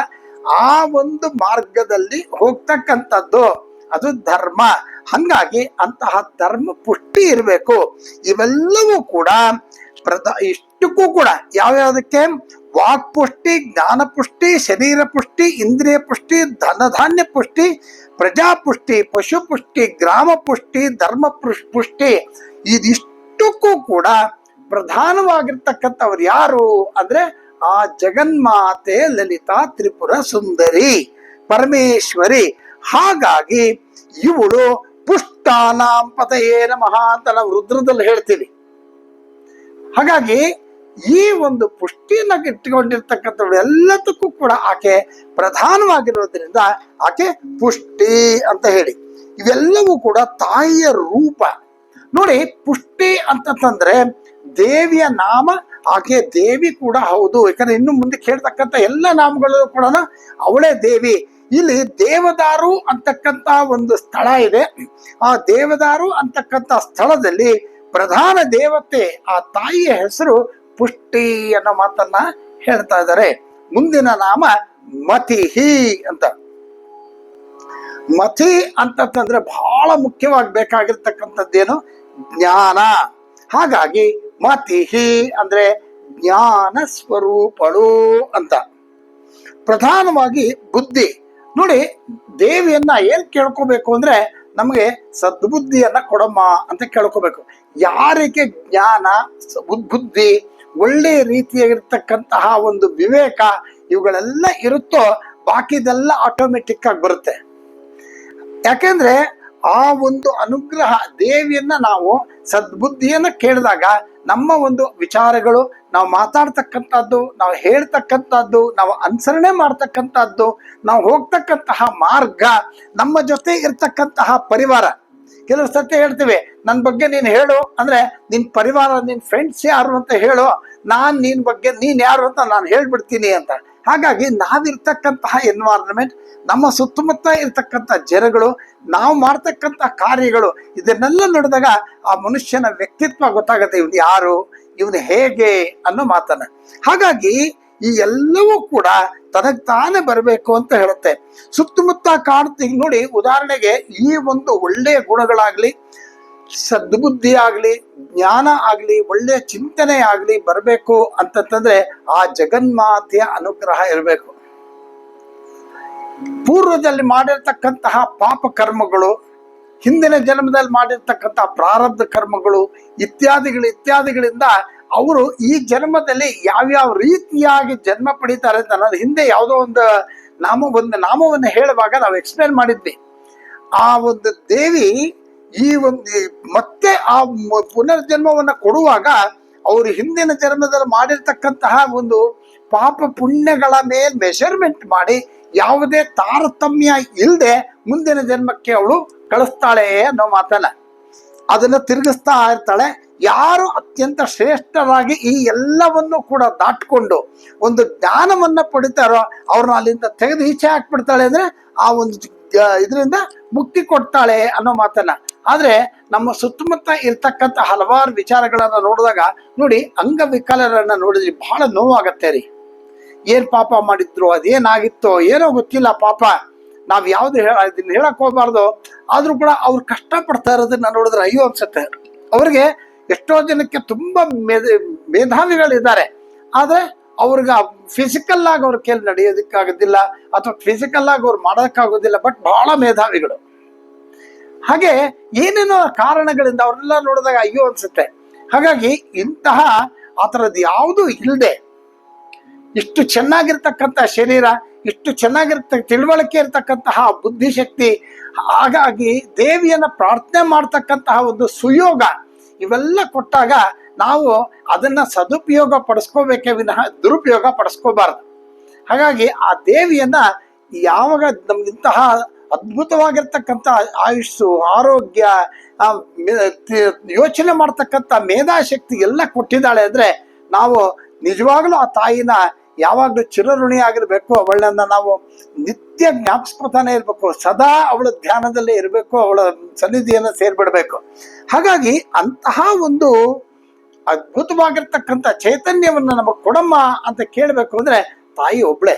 ಆ ಒಂದು ಮಾರ್ಗದಲ್ಲಿ ಹೋಗ್ತಕ್ಕಂಥದ್ದು, ಅದು ಧರ್ಮ. ಹಂಗಾಗಿ ಅಂತಹ ಧರ್ಮ ಪುಷ್ಟಿ ಇರಬೇಕು. ಇವೆಲ್ಲವೂ ಕೂಡ ಪ್ರಧ ಇಷ್ಟಕ್ಕೂ ಕೂಡ ಯಾವ್ಯಾವುದಕ್ಕೆ? ವಾಕ್ ಪುಷ್ಟಿ, ಜ್ಞಾನ ಪುಷ್ಟಿ, ಶರೀರ ಪುಷ್ಟಿ, ಇಂದ್ರಿಯ ಪುಷ್ಟಿ, ಧನಧಾನ್ಯ ಪುಷ್ಟಿ ಪ್ರಜಾಪುಷ್ಟಿ ಪಶು ಪುಷ್ಟಿ, ಗ್ರಾಮ ಪುಷ್ಟಿ, ಧರ್ಮ ಪುಷ್- ಪುಷ್ಟಿ. ಇದಿಷ್ಟಕ್ಕೂ ಕೂಡ ಪ್ರಧಾನವಾಗಿರ್ತಕ್ಕಂಥವ್ರು ಯಾರು ಅಂದ್ರೆ ಆ ಜಗನ್ಮಾತೆ ಲಲಿತಾ ತ್ರಿಪುರ ಸುಂದರಿ, ಪರಮೇಶ್ವರಿ. ಹಾಗಾಗಿ ಇವಳು ಪುಷ್ಟಾನಾಂ ಪತಯೇ ನಮಃ ಅಂತ ನಾವು ರುದ್ರದಲ್ಲಿ ಹೇಳ್ತೀವಿ. ಹಾಗಾಗಿ ಈ ಒಂದು ಪುಷ್ಟಿಯನ್ನ ಇಟ್ಟುಕೊಂಡಿರ್ತಕ್ಕಂಥವ್ರು ಎಲ್ಲದಕ್ಕೂ ಕೂಡ ಆಕೆ ಪ್ರಧಾನವಾಗಿರೋದ್ರಿಂದ ಆಕೆ ಪುಷ್ಟಿ ಅಂತ ಹೇಳಿ. ಇವೆಲ್ಲವೂ ಕೂಡ ತಾಯಿಯ ರೂಪ. ನೋಡಿ ಪುಷ್ಟಿ ಅಂತಂದ್ರೆ ದೇವಿಯ ನಾಮ ಆಕೆ ದೇವಿ ಕೂಡ ಹೌದು. ಯಾಕಂದ್ರೆ ಇನ್ನು ಮುಂದೆ ಕೇಳ್ತಕ್ಕಂಥ ಎಲ್ಲ ನಾಮಗಳು ಕೂಡ ಅವಳೇ ದೇವಿ. ಇಲ್ಲಿ ದೇವದಾರು ಅಂತಕ್ಕಂತ ಒಂದು ಸ್ಥಳ ಇದೆ. ಆ ದೇವದಾರು ಅಂತಕ್ಕಂಥ ಸ್ಥಳದಲ್ಲಿ ಪ್ರಧಾನ ದೇವತೆ ಆ ತಾಯಿಯ ಹೆಸರು ಪುಷ್ಟಿ ಅನ್ನೋ ಮಾತನ್ನ ಹೇಳ್ತಾ ಇದ್ದಾರೆ. ಮುಂದಿನ ನಾಮ ಮತಿಹಿ ಅಂತ. ಮತಿ ಅಂತಂದ್ರೆ ಬಹಳ ಮುಖ್ಯವಾಗಿ ಬೇಕಾಗಿರ್ತಕ್ಕಂಥದ್ದೇನು? ಜ್ಞಾನ. ಹಾಗಾಗಿ ಮತಿಹಿ ಅಂದ್ರೆ ಜ್ಞಾನ ಸ್ವರೂಪಳು ಅಂತ. ಪ್ರಧಾನವಾಗಿ ಬುದ್ಧಿ. ನೋಡಿ, ದೇವಿಯನ್ನ ಏನ್ ಕೇಳ್ಕೋಬೇಕು ಅಂದ್ರೆ ನಮಗೆ ಸದ್ಬುದ್ಧಿಯನ್ನ ಕೊಡಮ್ಮ ಅಂತ ಕೇಳ್ಕೋಬೇಕು. ಯಾರಿಗೆ ಜ್ಞಾನ ಬುದ್ಧಿ, ಒಳ್ಳೆ ರೀತಿಯಾಗಿರ್ತಕ್ಕಂತಹ ಒಂದು ವಿವೇಕ ಇವುಗಳೆಲ್ಲ ಇರುತ್ತೋ, ಬಾಕಿದೆಲ್ಲ ಆಟೋಮೆಟಿಕ್ ಆಗಿ ಬರುತ್ತೆ. ಯಾಕೆಂದ್ರೆ ಆ ಒಂದು ಅನುಗ್ರಹ ದೇವಿಯನ್ನ ನಾವು ಸದ್ಬುದ್ಧಿಯನ್ನ ಕೇಳಿದಾಗ ನಮ್ಮ ಒಂದು ವಿಚಾರಗಳು, ನಾವು ಮಾತಾಡ್ತಕ್ಕಂಥದ್ದು, ನಾವು ಹೇಳ್ತಕ್ಕಂಥದ್ದು, ನಾವು ಅನುಸರಣೆ ಮಾಡ್ತಕ್ಕಂಥದ್ದು, ನಾವು ಹೋಗ್ತಕ್ಕಂತಹ ಮಾರ್ಗ, ನಮ್ಮ ಜೊತೆ ಇರ್ತಕ್ಕಂತಹ ಪರಿವಾರ. ಕೆಲವು ಸತ್ಯ ಹೇಳ್ತೀವಿ ನನ್ನ ಬಗ್ಗೆ ನೀನು ಹೇಳು. ಅಂದ್ರೆ ನಿನ್ನ ಪರಿವಾರ ನಿನ್ನ ಫ್ರೆಂಡ್ಸ್ ಯಾರು? ಅಂತ ಹೇಳು, ನಾನು ನಿನ್ನ ಬಗ್ಗೆ ನೀನು ಯಾರು? ಅಂತ ನಾನು ಹೇಳ್ಬಿಡ್ತೀನಿ ಅಂತ. ಹಾಗಾಗಿ ನಾವಿರ್ತಕ್ಕಂತಹ ಎನ್ವೈರನ್ಮೆಂಟ್ ನಮ್ಮ ಸುತ್ತಮುತ್ತ ಇರತಕ್ಕಂಥ ಜನಗಳು, ನಾವು ಮಾಡ್ತಕ್ಕಂಥ ಕಾರ್ಯಗಳು, ಇದನ್ನೆಲ್ಲ ನೋಡಿದಾಗ ಆ ಮನುಷ್ಯನ ವ್ಯಕ್ತಿತ್ವ ಗೊತ್ತಾಗುತ್ತೆ, ಇವನು ಯಾರು, ಇವನು ಹೇಗೆ ಅನ್ನೋ ಮಾತನ್ನ. ಹಾಗಾಗಿ ಈ ಎಲ್ಲವೂ ಕೂಡ ತನಗೆ ತಾನೇ ಬರಬೇಕು ಅಂತ ಹೇಳುತ್ತೆ. ಸುತ್ತಮುತ್ತ ಕಾಣ್ತಿ, ನೋಡಿ, ಉದಾಹರಣೆಗೆ ಈ ಒಂದು ಒಳ್ಳೆಯ ಗುಣಗಳಾಗ್ಲಿ ಸದ್ಬುದ್ಧಿ ಆಗಲಿ, ಜ್ಞಾನ ಆಗಲಿ ಒಳ್ಳೆಯ ಚಿಂತನೆ ಆಗಲಿ ಬರಬೇಕು ಅಂತಂತಂದ್ರೆ ಆ ಜಗನ್ಮಾತೆಯ ಅನುಗ್ರಹ ಇರಬೇಕು. ಪೂರ್ವದಲ್ಲಿ ಮಾಡಿರ್ತಕ್ಕಂತಹ ಪಾಪ ಕರ್ಮಗಳು, ಹಿಂದಿನ ಜನ್ಮದಲ್ಲಿ ಮಾಡಿರ್ತಕ್ಕಂತಹ ಪ್ರಾರಬ್ಧ ಕರ್ಮಗಳು, ಇತ್ಯಾದಿಗಳು, ಇತ್ಯಾದಿಗಳಿಂದ ಅವರು ಈ ಜನ್ಮದಲ್ಲಿ ಯಾವ್ಯಾವ ರೀತಿಯಾಗಿ ಜನ್ಮ ಪಡಿತಾರೆ ಅಂತ ನಾನು ಹಿಂದೆ ಯಾವುದೋ ಒಂದು ನಾಮ, ಒಂದು ನಾಮವನ್ನು ಹೇಳುವಾಗ ನಾವು ಎಕ್ಸ್ಪ್ಲೇನ್ ಮಾಡಿದ್ವಿ. ಆ ಒಂದು ದೇವಿ ಈ ಒಂದು ಮತ್ತೆ ಆ ಪುನರ್ಜನ್ಮವನ್ನ ಕೊಡುವಾಗ ಅವರು ಹಿಂದಿನ ಜನ್ಮದಲ್ಲಿ ಮಾಡಿರ್ತಕ್ಕಂತಹ ಒಂದು ಪಾಪ ಪುಣ್ಯಗಳ ಮೇಲೆ ಮೆಷರ್ಮೆಂಟ್ ಮಾಡಿ ಯಾವುದೇ ತಾರತಮ್ಯ ಇಲ್ಲದೆ ಮುಂದಿನ ಜನ್ಮಕ್ಕೆ ಅವಳು ಕಳಿಸ್ತಾಳೆ ಅನ್ನೋ ಮಾತಲ್ಲ. ಅದನ್ನ ತಿರುಗಿಸ್ತಾ ಇರ್ತಾಳೆ. ಯಾರು ಅತ್ಯಂತ ಶ್ರೇಷ್ಠರಾಗಿ ಈ ಎಲ್ಲವನ್ನು ಕೂಡ ದಾಟ್ಕೊಂಡು ಒಂದು ಜ್ಞಾನವನ್ನ ಪಡಿತಾರೋ ಅವ್ರನ್ನ ಅಲ್ಲಿಂದ ತೆಗೆದು ಈಚೆ ಹಾಕ್ಬಿಡ್ತಾಳೆ ಅಂದ್ರೆ ಆ ಒಂದು ಇದರಿಂದ ಮುಕ್ತಿ ಕೊಡ್ತಾಳೆ ಅನ್ನೋ ಮಾತನ್ನ ಆದ್ರೆ ನಮ್ಮ ಸುತ್ತಮುತ್ತ ಇರ್ತಕ್ಕಂಥ ಹಲವಾರು ವಿಚಾರಗಳನ್ನು ನೋಡಿದಾಗ, ನೋಡಿ, ಅಂಗವಿಕಲರನ್ನ ನೋಡಿದ್ರೆ ಬಹಳ ನೋವಾಗತ್ತೆ ರೀ. ಏನ್ ಪಾಪ ಮಾಡಿದ್ರು, ಅದೇನಾಗಿತ್ತೋ, ಏನೋ ಗೊತ್ತಿಲ್ಲ ಪಾಪ. ನಾವು ಯಾವುದು ಹೇಳ, ಇದನ್ನ ಹೇಳಕ್ ಹೋಗ್ಬಾರ್ದು. ಆದ್ರೂ ಕೂಡ ಅವ್ರು ಕಷ್ಟಪಡ್ತಾ ಇರೋದನ್ನ ನೋಡಿದ್ರೆ ಅಯ್ಯೋ ಅನ್ಸುತ್ತೆ. ಅವ್ರಿಗೆ ಎಷ್ಟೋ ಜನಕ್ಕೆ ತುಂಬಾ ಮೇಧ, ಮೇಧಾವಿಗಳಿದ್ದಾರೆ. ಆದ್ರೆ ಅವ್ರಿಗೆ ಫಿಸಿಕಲ್ ಆಗಿ ಅವ್ರ ಕೈಲಿ ನಡೆಯೋದಕ್ಕಾಗೋದಿಲ್ಲ, ಅಥವಾ ಫಿಸಿಕಲ್ ಆಗಿ ಅವ್ರು ಮಾಡೋದಕ್ಕಾಗೋದಿಲ್ಲ ಬಟ್ ಬಹಳ ಮೇಧಾವಿಗಳು. ಹಾಗೆ ಏನೇನೋ ಕಾರಣಗಳಿಂದ ಅವ್ರನ್ನೆಲ್ಲ ನೋಡಿದಾಗ ಅಯ್ಯೋ ಅನ್ಸುತ್ತೆ. ಹಾಗಾಗಿ ಇಂತಹ ಆ ಥರದ್ದು ಯಾವುದೂ ಇಲ್ಲದೆ ಇಷ್ಟು ಚೆನ್ನಾಗಿರ್ತಕ್ಕಂಥ ಶರೀರ, ಇಷ್ಟು ಚೆನ್ನಾಗಿರ್ತ ತಿಳುವಳಿಕೆ ಇರ್ತಕ್ಕಂತಹ ಬುದ್ಧಿಶಕ್ತಿ, ಹಾಗಾಗಿ ದೇವಿಯನ್ನ ಪ್ರಾರ್ಥನೆ ಮಾಡ್ತಕ್ಕಂತಹ ಒಂದು ಸುಯೋಗ ಇವೆಲ್ಲ ಕೊಟ್ಟಾಗ ನಾವು ಅದನ್ನ ಸದುಪಯೋಗ ಪಡಿಸ್ಕೋಬೇಕೇ ವಿನಃ ದುರುಪಯೋಗ ಪಡಿಸ್ಕೋಬಾರ್ದು. ಹಾಗಾಗಿ ಆ ದೇವಿಯನ್ನ ಯಾವಾಗ ನಮ್ಗಿಂತಹ ಅದ್ಭುತವಾಗಿರ್ತಕ್ಕಂಥ ಆಯುಷ್ಸು ಆರೋಗ್ಯ ಯೋಚನೆ ಮಾಡ್ತಕ್ಕಂಥ ಮೇಧಾಶಕ್ತಿ ಎಲ್ಲ ಕೊಟ್ಟಿದ್ದಾಳೆ ಅಂದ್ರೆ ನಾವು ನಿಜವಾಗ್ಲೂ ಆ ತಾಯಿನ ಯಾವಾಗಲೂ ಚಿರಋಣಿ ಆಗಿರಬೇಕು ಅವಳನ್ನ ನಾವು ನಿತ್ಯ ಜ್ಞಾಪಿಸ್ಕೊತಾನೆ ಇರಬೇಕು, ಸದಾ ಅವಳ ಧ್ಯಾನದಲ್ಲೇ ಇರಬೇಕು, ಅವಳ ಸನ್ನಿಧಿಯನ್ನು ಸೇರ್ಬಿಡ್ಬೇಕು. ಹಾಗಾಗಿ ಅಂತಹ ಒಂದು ಅದ್ಭುತವಾಗಿರ್ತಕ್ಕಂಥ ಚೈತನ್ಯವನ್ನ ನಮಗೆ ಕೊಡಮ್ಮ ಅಂತ ಕೇಳಬೇಕು ಅಂದ್ರೆ ತಾಯಿ ಒಬ್ಳೆ.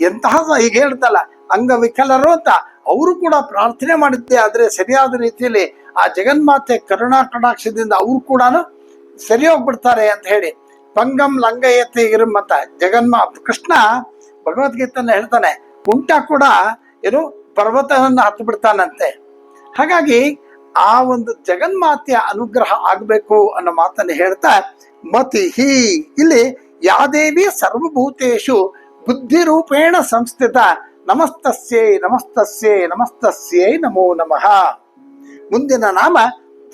ಎಂತಹ ಈಗ ಹೇಳ್ತಲ್ಲ, ಅಂಗವಿಕಲರು ಅಂತ ಅವರು ಕೂಡ ಪ್ರಾರ್ಥನೆ ಮಾಡಿದ್ದೆ ಆದರೆ ಸರಿಯಾದ ರೀತಿಯಲ್ಲಿ ಆ ಜಗನ್ಮಾತೆ ಕರುಣಾ ಕಟಾಕ್ಷದಿಂದ ಅವರು ಕೂಡ ಸರಿ ಹೋಗ್ಬಿಡ್ತಾರೆ ಅಂತ ಹೇಳಿ ಪಂಗಂ ಲಂಗಯತೆ ಅಂತ ಜಗನ್ಮಾ ಕೃಷ್ಣ ಭಗವದ್ಗೀತನ ಹೇಳ್ತಾನೆ. ಕುಂಟ ಕೂಡ ಏನು ಪರ್ವತವನ್ನು ಹತ್ತು ಬಿಡ್ತಾನಂತೆ. ಹಾಗಾಗಿ ಆ ಒಂದು ಜಗನ್ಮಾತೆಯ ಅನುಗ್ರಹ ಆಗಬೇಕು ಅನ್ನೋ ಮಾತನ್ನು ಹೇಳ್ತಾ ಮತಿಹಿ ಇಲ್ಲಿ ಯಾದೇವಿ ಸರ್ವಭೂತೇಶು ಬುದ್ಧಿ ರೂಪೇಣ ಸಂಸ್ಥಿತ ನಮಸ್ತಸ್ಯೈ ನಮಸ್ತಸ್ಯೈ ನಮಸ್ತಸ್ಯೈ ನಮೋ ನಮಃ. ಮುಂದಿನ ನಾಮ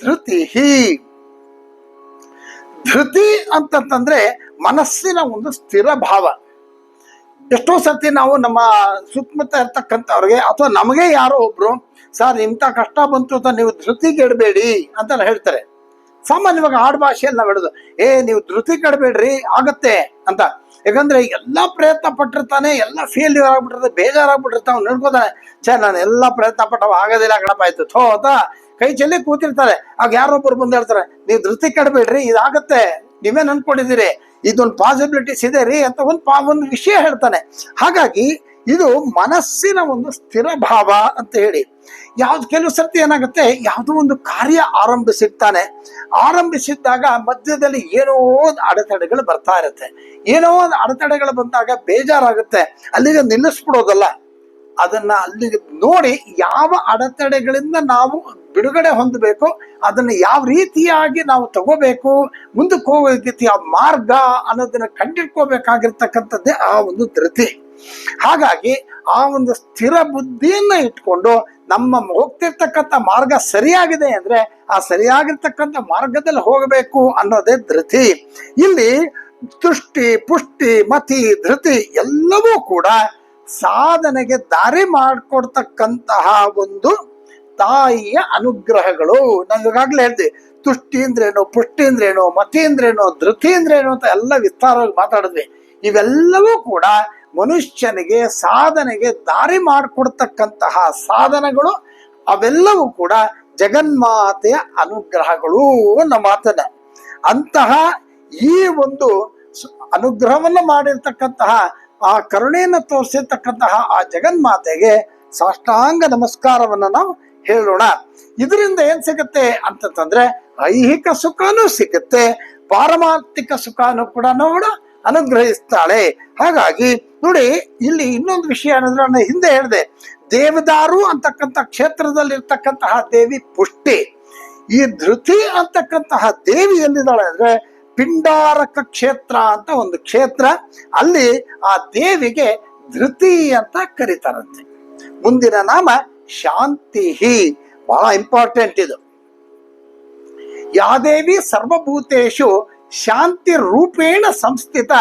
ಧೃತಿ ಧೃತಿ ಅಂತಂತಂದ್ರೆ ಮನಸ್ಸಿನ ಒಂದು ಸ್ಥಿರ ಭಾವ. ಎಷ್ಟೋ ಸರ್ತಿ ನಾವು ನಮ್ಮ ಸುತ್ತಮುತ್ತ ಇರ್ತಕ್ಕಂಥವ್ರಿಗೆ ಅಥವಾ ನಮಗೆ ಯಾರೋ ಒಬ್ರು, ಸರ್, ಇಂಥ ಕಷ್ಟ ಬಂತು ಅಂತ ನೀವು ಧೃತಿಗೆಡಬೇಡಿ ಅಂತ ಹೇಳ್ತಾರೆ. ಸಾಮಾನ್ಯವಾಗಿ ಆಡ್ ಭಾಷೆಯಲ್ಲಿ ನಾವು ಹೇಳೋದು, ಏ, ನೀವು ಧೃತಿ ಕೆಡಬೇಡ್ರಿ, ಆಗತ್ತೆ ಅಂತ. ಯಾಕಂದ್ರೆ ಎಲ್ಲ ಪ್ರಯತ್ನ ಪಟ್ಟಿರ್ತಾನೆ, ಎಲ್ಲ ಫೇಲ್ಯೂರ್ ಆಗ್ಬಿಟ್ಟಿರ್ತಾನೆ ಬೇಜಾರಾಗ್ಬಿಟ್ಟಿರ್ತಾನೆ ಅವ್ನು ನಡ್ಕೋತಾನೆ ಛೇ, ನಾನು ಎಲ್ಲ ಪ್ರಯತ್ನ ಪಟ್ಟವ ಆಗೋದಿಲ್ಲ ಕಣಪ್ಪ, ಆಯ್ತು, ಥೋ, ಅಂತ ಕೈ ಚೆಲ್ಲಿ ಕೂತಿರ್ತಾರೆ. ಆಗ ಯಾರೊಬ್ಬರು ಬಂದು ಹೇಳ್ತಾರೆ, ನೀವು ಧೃತಿ ಕಡಬೇಡ್ರಿ, ಇದಾಗತ್ತೆ ನೀವೇನು ಅನ್ಕೊಂಡಿದ್ದೀರಿ ಇದೊಂದು ಪಾಸಿಬಿಲಿಟೀಸ್ ಇದೆ ರೀ, ಅಂತ ಒಂದು ಪಾ, ಒಂದು ವಿಷಯ ಹೇಳ್ತಾನೆ. ಹಾಗಾಗಿ ಇದು ಮನಸ್ಸಿನ ಒಂದು ಸ್ಥಿರ ಭಾವ ಅಂತ ಹೇಳಿ. ಯಾವ್ದು ಕೆಲವು ಸರ್ತಿ ಏನಾಗುತ್ತೆ, ಯಾವುದೋ ಒಂದು ಕಾರ್ಯ ಆರಂಭಿಸಿರ್ತಾನೆ, ಆರಂಭಿಸಿದ್ದಾಗ ಮಧ್ಯದಲ್ಲಿ ಏನೋ ಅಡೆತಡೆಗಳು ಬರ್ತಾ ಇರುತ್ತೆ. ಏನೋ ಒಂದು ಅಡೆತಡೆಗಳು ಬಂದಾಗ ಬೇಜಾರಾಗುತ್ತೆ. ಅಲ್ಲಿಗೆ ನಿಲ್ಲಿಸ್ಬಿಡೋದಲ್ಲ. ಅದನ್ನ ಅಲ್ಲಿಗೆ ನೋಡಿ ಯಾವ ಅಡೆತಡೆಗಳಿಂದ ನಾವು ಬಿಡುಗಡೆ ಹೊಂದಬೇಕು, ಅದನ್ನು ಯಾವ ರೀತಿಯಾಗಿ ನಾವು ತಗೋಬೇಕು, ಮುಂದಕ್ಕೆ ಹೋಗೋದಕ್ಕೆ ಯಾವ ಮಾರ್ಗ ಅನ್ನೋದನ್ನ ಕಂಡಿಟ್ಕೋಬೇಕಾಗಿರ್ತಕ್ಕಂಥದ್ದೇ ಆ ಒಂದು ಧೃತಿ. ಹಾಗಾಗಿ ಆ ಒಂದು ಸ್ಥಿರ ಬುದ್ಧಿಯನ್ನು ಇಟ್ಕೊಂಡು ನಮ್ಮ ಹೋಗ್ತಿರ್ತಕ್ಕಂಥ ಮಾರ್ಗ ಸರಿಯಾಗಿದೆ ಅಂದ್ರೆ ಆ ಸರಿಯಾಗಿರ್ತಕ್ಕಂಥ ಮಾರ್ಗದಲ್ಲಿ ಹೋಗಬೇಕು ಅನ್ನೋದೇ ಧೃತಿ. ಇಲ್ಲಿ ತುಷ್ಟಿ ಪುಷ್ಟಿ, ಮತಿ, ಧೃತಿ ಎಲ್ಲವೂ ಕೂಡ ಸಾಧನೆಗೆ ದಾರಿ ಮಾಡಿಕೊಡ್ತಕ್ಕಂತಹ ಒಂದು ತಾಯಿಯ ಅನುಗ್ರಹಗಳು. ನಾನು ಈಗಾಗಲೇ ಹೇಳ್ತೀವಿ ತುಷ್ಟಿ ಅಂದ್ರೇನು, ಪುಷ್ಟಿ ಅಂದ್ರೇನು, ಮತಿ ಅಂದ್ರೇನು, ಧೃತಿ ಅಂದ್ರೇನು ಅಂತ ಎಲ್ಲ ವಿಸ್ತಾರವಾಗಿ ಮಾತಾಡಿದ್ವಿ. ಇವೆಲ್ಲವೂ ಕೂಡ ಮನುಷ್ಯನಿಗೆ ಸಾಧನೆಗೆ ದಾರಿ ಮಾಡಿಕೊಡ್ತಕ್ಕಂತಹ ಸಾಧನಗಳು. ಅವೆಲ್ಲವೂ ಕೂಡ ಜಗನ್ಮಾತೆಯ ಅನುಗ್ರಹಗಳು ಅನ್ನೋ ಮಾತನ್ನ. ಅಂತಹ ಈ ಒಂದು ಅನುಗ್ರಹವನ್ನು ಮಾಡಿರ್ತಕ್ಕಂತಹ, ಆ ಕರುಣೆಯನ್ನು ತೋರಿಸಿರ್ತಕ್ಕಂತಹ ಆ ಜಗನ್ಮಾತೆಗೆ ಸಾಷ್ಟಾಂಗ ನಮಸ್ಕಾರವನ್ನ ನಾವು ಹೇಳೋಣ. ಇದರಿಂದ ಏನ್ ಸಿಗುತ್ತೆ ಅಂತಂತಂದ್ರೆ, ಐಹಿಕ ಸುಖನೂ ಸಿಗುತ್ತೆ, ಪಾರಮಾರ್ಥಿಕ ಸುಖನೂ ಕೂಡ ನೋಡ ಅನುಗ್ರಹಿಸ್ತಾಳೆ. ಹಾಗಾಗಿ ನೋಡಿ, ಇಲ್ಲಿ ಇನ್ನೊಂದು ವಿಷಯ ಏನಂದ್ರೆ ನಾನು ಹಿಂದೆ ಹೇಳಿದೆ, ದೇವದಾರು ಅಂತಕ್ಕಂಥ ಕ್ಷೇತ್ರದಲ್ಲಿರ್ತಕ್ಕಂತಹ ದೇವಿ ಪುಷ್ಟಿ. ಈ ಧೃತಿ ಅಂತಕ್ಕಂತಹ ದೇವಿ ಎಲ್ಲಿದ್ದಾಳೆ ಅಂದ್ರೆ ಪಿಂಡಾರಕ ಕ್ಷೇತ್ರ ಅಂತ ಒಂದು ಕ್ಷೇತ್ರ. ಅಲ್ಲಿ ಆ ದೇವಿಗೆ ಧೃತಿ ಅಂತ ಕರೀತಾರಂತೆ. ಮುಂದಿನ ನಾಮ ಶಾಂತಿ ಬಹಳ ಇಂಪಾರ್ಟೆಂಟ್ ಇದು. ಯಾದೇವಿ ಸರ್ವಭೂತೇಶು ಶಾಂತಿ ರೂಪೇಣ ಸಂಸ್ಥಿತ.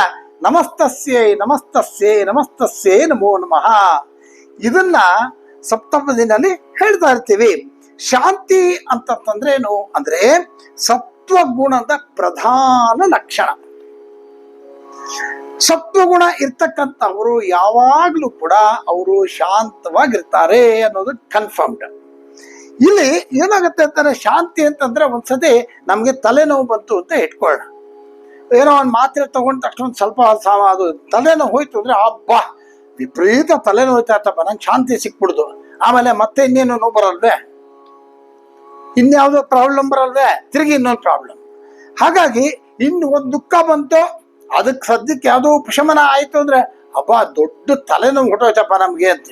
ನಮಸ್ತಸ್ಯೇ ನಮಸ್ತಸ್ಯೇ ನಮಸ್ತಸ್ಯೇ ನಮೋ ನಮಃ. ಇದನ್ನ ಸಪ್ತಪದಿನಲ್ಲಿ ಹೇಳ್ತಾ ಇರ್ತೀವಿ. ಶಾಂತಿ ಅಂತಂದ್ರೇನು ಅಂದ್ರೆ ಸತ್ವಗುಣದ ಪ್ರಧಾನ ಲಕ್ಷಣ. ಸತ್ವಗುಣ ಇರ್ತಕ್ಕಂಥವರು ಯಾವಾಗಲೂ ಕೂಡ ಅವರು ಶಾಂತವಾಗಿರ್ತಾರೆ ಅನ್ನೋದು ಕನ್ಫರ್ಮ್ಡ್ ಇಲ್ಲಿ ಏನಾಗುತ್ತೆ ಅಂತಾರೆ, ಶಾಂತಿ ಅಂತಂದ್ರೆ ಒಂದ್ಸತಿ ನಮಗೆ ತಲೆನೋವು ಬಂತು ಅಂತ ಇಟ್ಕೊಳ್ಳೋಣ. ಏನೋ ಒಂದು ಮಾತ್ರೆ ತಗೊಂಡ ತಕ್ಷಣ ಸ್ವಲ್ಪ ಅದು ತಲೆನೋವು ಹೋಯ್ತು ಅಂದ್ರೆ, ಅಬ್ಬಾ, ವಿಪರೀತ ತಲೆನೋವು ಹೋಯ್ತಾಯ್ತಪ್ಪ ನಂಗೆ ಶಾಂತಿ ಸಿಕ್ಬಿಡ್ದು. ಆಮೇಲೆ ಮತ್ತೆ ಇನ್ನೇನು ನೋವು ಬರಲ್ವೇ? ಇನ್ಯಾವುದೋ ಪ್ರಾಬ್ಲಮ್ ಬರಲ್ವೇ? ತಿರುಗಿ ಇನ್ನೊಂದು ಪ್ರಾಬ್ಲಮ್ ಹಾಗಾಗಿ, ಇನ್ನು ಒಂದು ದುಃಖ ಬಂತು ಅದಕ್ಕೆ ಸದ್ಯಕ್ಕೆ ಯಾವುದೋ ಉಪಶಮನ ಆಯಿತು ಅಂದರೆ ಹಬ್ಬ ದೊಡ್ಡ ತಲೆನೋವು ಹೊಟ್ಟೋಯ್ತಪ್ಪ ನಮಗೆ ಅಂತ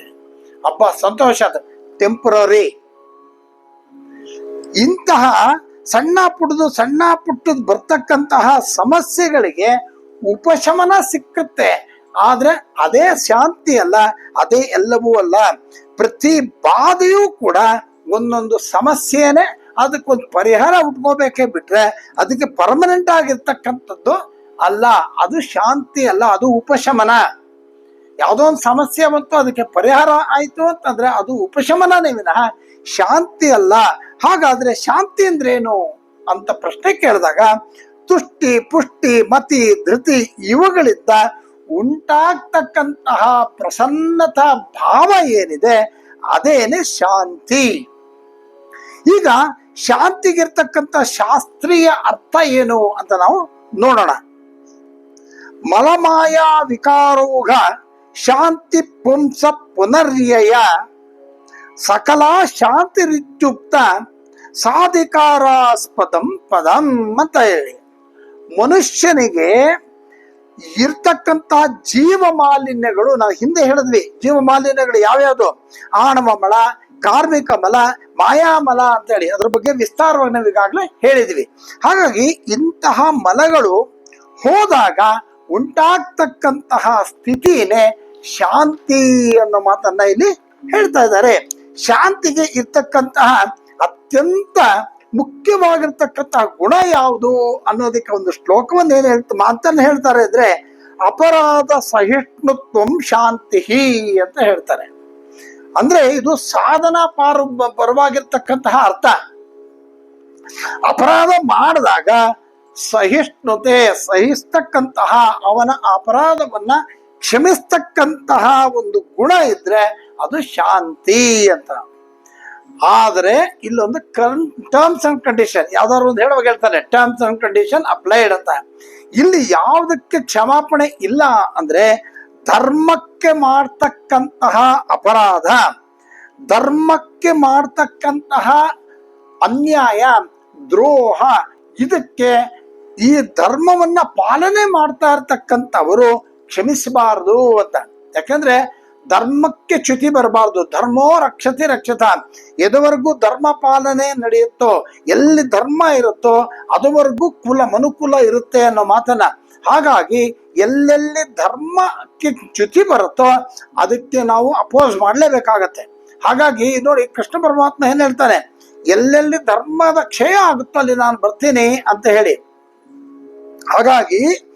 ಹಬ್ಬ ಸಂತೋಷ ಅದು. ಟೆಂಪ್ರರಿ ಇಂತಹ ಸಣ್ಣ ಪುಟ್ಟದು, ಸಣ್ಣ ಪುಟ್ಟದ್ದು ಬರ್ತಕ್ಕಂತಹ ಸಮಸ್ಯೆಗಳಿಗೆ ಉಪಶಮನ ಸಿಕ್ಕುತ್ತೆ. ಆದರೆ, ಅದೇ ಶಾಂತಿ ಅಲ್ಲ ಅದೇ ಎಲ್ಲವೂ ಅಲ್ಲ. ಪ್ರತಿ ಬಾಧೆಯೂ ಕೂಡ ಒಂದೊಂದು ಸಮಸ್ಯೆನೇ ಅದಕ್ಕೊಂದು ಪರಿಹಾರ ಉಟ್ಕೋಬೇಕೇ ಬಿಟ್ರೆ ಅದಕ್ಕೆ ಪರ್ಮನೆಂಟ್ ಆಗಿರ್ತಕ್ಕಂಥದ್ದು ಅಲ್ಲ, ಅದು ಶಾಂತಿ ಅಲ್ಲ, ಅದು ಉಪಶಮನ. ಯಾವುದೋ ಒಂದು ಸಮಸ್ಯೆ ಬಂತು, ಅದಕ್ಕೆ ಪರಿಹಾರ ಆಯಿತು ಅಂತಂದ್ರೆ ಅದು ಉಪಶಮನನೇ ವಿನಃ ಶಾಂತಿ ಅಲ್ಲ. ಹಾಗಾದ್ರೆ ಶಾಂತಿ ಅಂದ್ರೇನು ಅಂತ ಪ್ರಶ್ನೆ ಕೇಳಿದಾಗ, ತುಷ್ಟಿ, ಪುಷ್ಟಿ, ಮತಿ, ಧೃತಿ ಇವುಗಳಿಂದ ಉಂಟಾಗ್ತಕ್ಕಂತಹ ಪ್ರಸನ್ನತಾ ಭಾವ ಏನಿದೆ ಅದೇನೆ ಶಾಂತಿ. ಈಗ ಶಾಂತಿಗಿರ್ತಕ್ಕಂಥ ಶಾಸ್ತ್ರೀಯ ಅರ್ಥ ಏನು ಅಂತ ನಾವು ನೋಡೋಣ. ಮಲಮಾಯ ವಿಕಾರೋಗ ಶಾಂತಿ ಪುಂಸ ಪುನರ್ಯಯ ಸಕಲ ಶಾಂತಿ ರಿತ್ಯುಕ್ತ ಸಾಧಿಕಾರಾಸ್ಪದಂ ಪದಂ ಅಂತ ಹೇಳಿ. ಮನುಷ್ಯನಿಗೆ ಇರ್ತಕ್ಕಂಥ ಜೀವ ಮಾಲಿನ್ಯಗಳು ನಾವು ಹಿಂದೆ ಹೇಳಿದ್ವಿ. ಜೀವ ಮಾಲಿನ್ಯಗಳು ಯಾವ್ಯಾವುದು? ಆಣವ ಮಲ ಕಾರ್ಮಿಕ ಮಲ ಮಾಯಾಮಲ ಅಂತೇಳಿ ಅದ್ರ ಬಗ್ಗೆ ವಿಸ್ತಾರವಾಗಿ ನಾವು ಈಗಾಗಲೇ ಹೇಳಿದ್ವಿ. ಹಾಗಾಗಿ ಇಂತಹ ಮಲಗಳು ಹೋದಾಗ ಉಂಟಾಗ್ತಕ್ಕಂತಹ ಸ್ಥಿತಿನೇ ಶಾಂತಿ ಅನ್ನೋ ಮಾತನ್ನ ಇಲ್ಲಿ ಹೇಳ್ತಾ ಇದ್ದಾರೆ. ಶಾಂತಿಗೆ ಇರ್ತಕ್ಕಂತಹ ಅತ್ಯಂತ ಮುಖ್ಯವಾಗಿರ್ತಕ್ಕಂತಹ ಗುಣ ಯಾವುದು ಅನ್ನೋದಕ್ಕೆ ಒಂದು ಶ್ಲೋಕವನ್ನು ಏನು ಹೇಳ್ತ, ಮಾತನ್ನ ಹೇಳ್ತಾರೆ ಅಂದ್ರೆ ಅಪರಾಧ ಸಹಿಷ್ಣುತ್ವಂ ಶಾಂತಿ ಅಂತ ಹೇಳ್ತಾರೆ. ಅಂದ್ರೆ ಇದು ಸಾಧನಾ ಪಾರು ಪರವಾಗಿರ್ತಕ್ಕಂತಹ ಅರ್ಥ. ಅಪರಾಧ ಮಾಡಿದಾಗ ಸಹಿಷ್ಣುತೆ, ಸಹಿಸ್ತಕ್ಕಂತಹ ಅವನ ಅಪರಾಧವನ್ನ ಕ್ಷಮಿಸ್ತಕ್ಕಂತಹ ಒಂದು ಗುಣ ಇದ್ರೆ ಅದು ಶಾಂತಿ ಅಂತ. ಆದರೆ ಇಲ್ಲೊಂದು ಕನ್ ಟರ್ಮ್ಸ್ ಅಂಡ್ ಕಂಡೀಷನ್ ಯಾವ್ದಾದ್ರು ಒಂದು ಹೇಳುವಾಗ ಹೇಳ್ತಾರೆ ಟರ್ಮ್ಸ್ ಅಂಡ್ ಕಂಡೀಷನ್ ಅಪ್ಲೈಡ್ ಅಂತ. ಇಲ್ಲಿ ಯಾವುದಕ್ಕೆ ಕ್ಷಮಾಪಣೆ ಇಲ್ಲ ಅಂದ್ರೆ ಧರ್ಮಕ್ಕೆ ಮಾಡ್ತಕ್ಕಂತಹ ಅಪರಾಧ, ಧರ್ಮಕ್ಕೆ ಮಾಡ್ತಕ್ಕಂತಹ ಅನ್ಯಾಯ, ದ್ರೋಹ, ಇದಕ್ಕೆ ಈ ಧರ್ಮವನ್ನ ಪಾಲನೆ ಮಾಡ್ತಾ ಇರ್ತಕ್ಕಂಥವರು ಕ್ಷಮಿಸಬಾರದು ಅಂತ. ಯಾಕಂದ್ರೆ ಧರ್ಮಕ್ಕೆ ಚ್ಯುತಿ ಬರಬಾರ್ದು. ಧರ್ಮೋ ರಕ್ಷತೆ ರಕ್ಷತ. ಎದುವರೆಗೂ ಧರ್ಮ ಪಾಲನೆ ನಡೆಯುತ್ತೋ, ಎಲ್ಲಿ ಧರ್ಮ ಇರುತ್ತೋ, ಅದುವರೆಗೂ ಕುಲ ಮನುಕುಲ ಇರುತ್ತೆ ಅನ್ನೋ ಮಾತನ್ನ. ಹಾಗಾಗಿ ಎಲ್ಲೆಲ್ಲಿ ಧರ್ಮಕ್ಕೆ ಚ್ಯುತಿ ಬರುತ್ತೋ, ಅದಕ್ಕೆ ನಾವು ಅಪೋಸ್ ಮಾಡಲೇಬೇಕಾಗತ್ತೆ. ಹಾಗಾಗಿ ನೋಡಿ, ಕೃಷ್ಣ ಪರಮಾತ್ಮ ಏನ್ ಹೇಳ್ತಾನೆ? ಎಲ್ಲೆಲ್ಲಿ ಧರ್ಮದ ಕ್ಷಯ ಆಗುತ್ತೋ ಅಲ್ಲಿ ನಾನು ಬರ್ತೀನಿ ಅಂತ ಹೇಳಿ. ಹಾಗಾಗಿ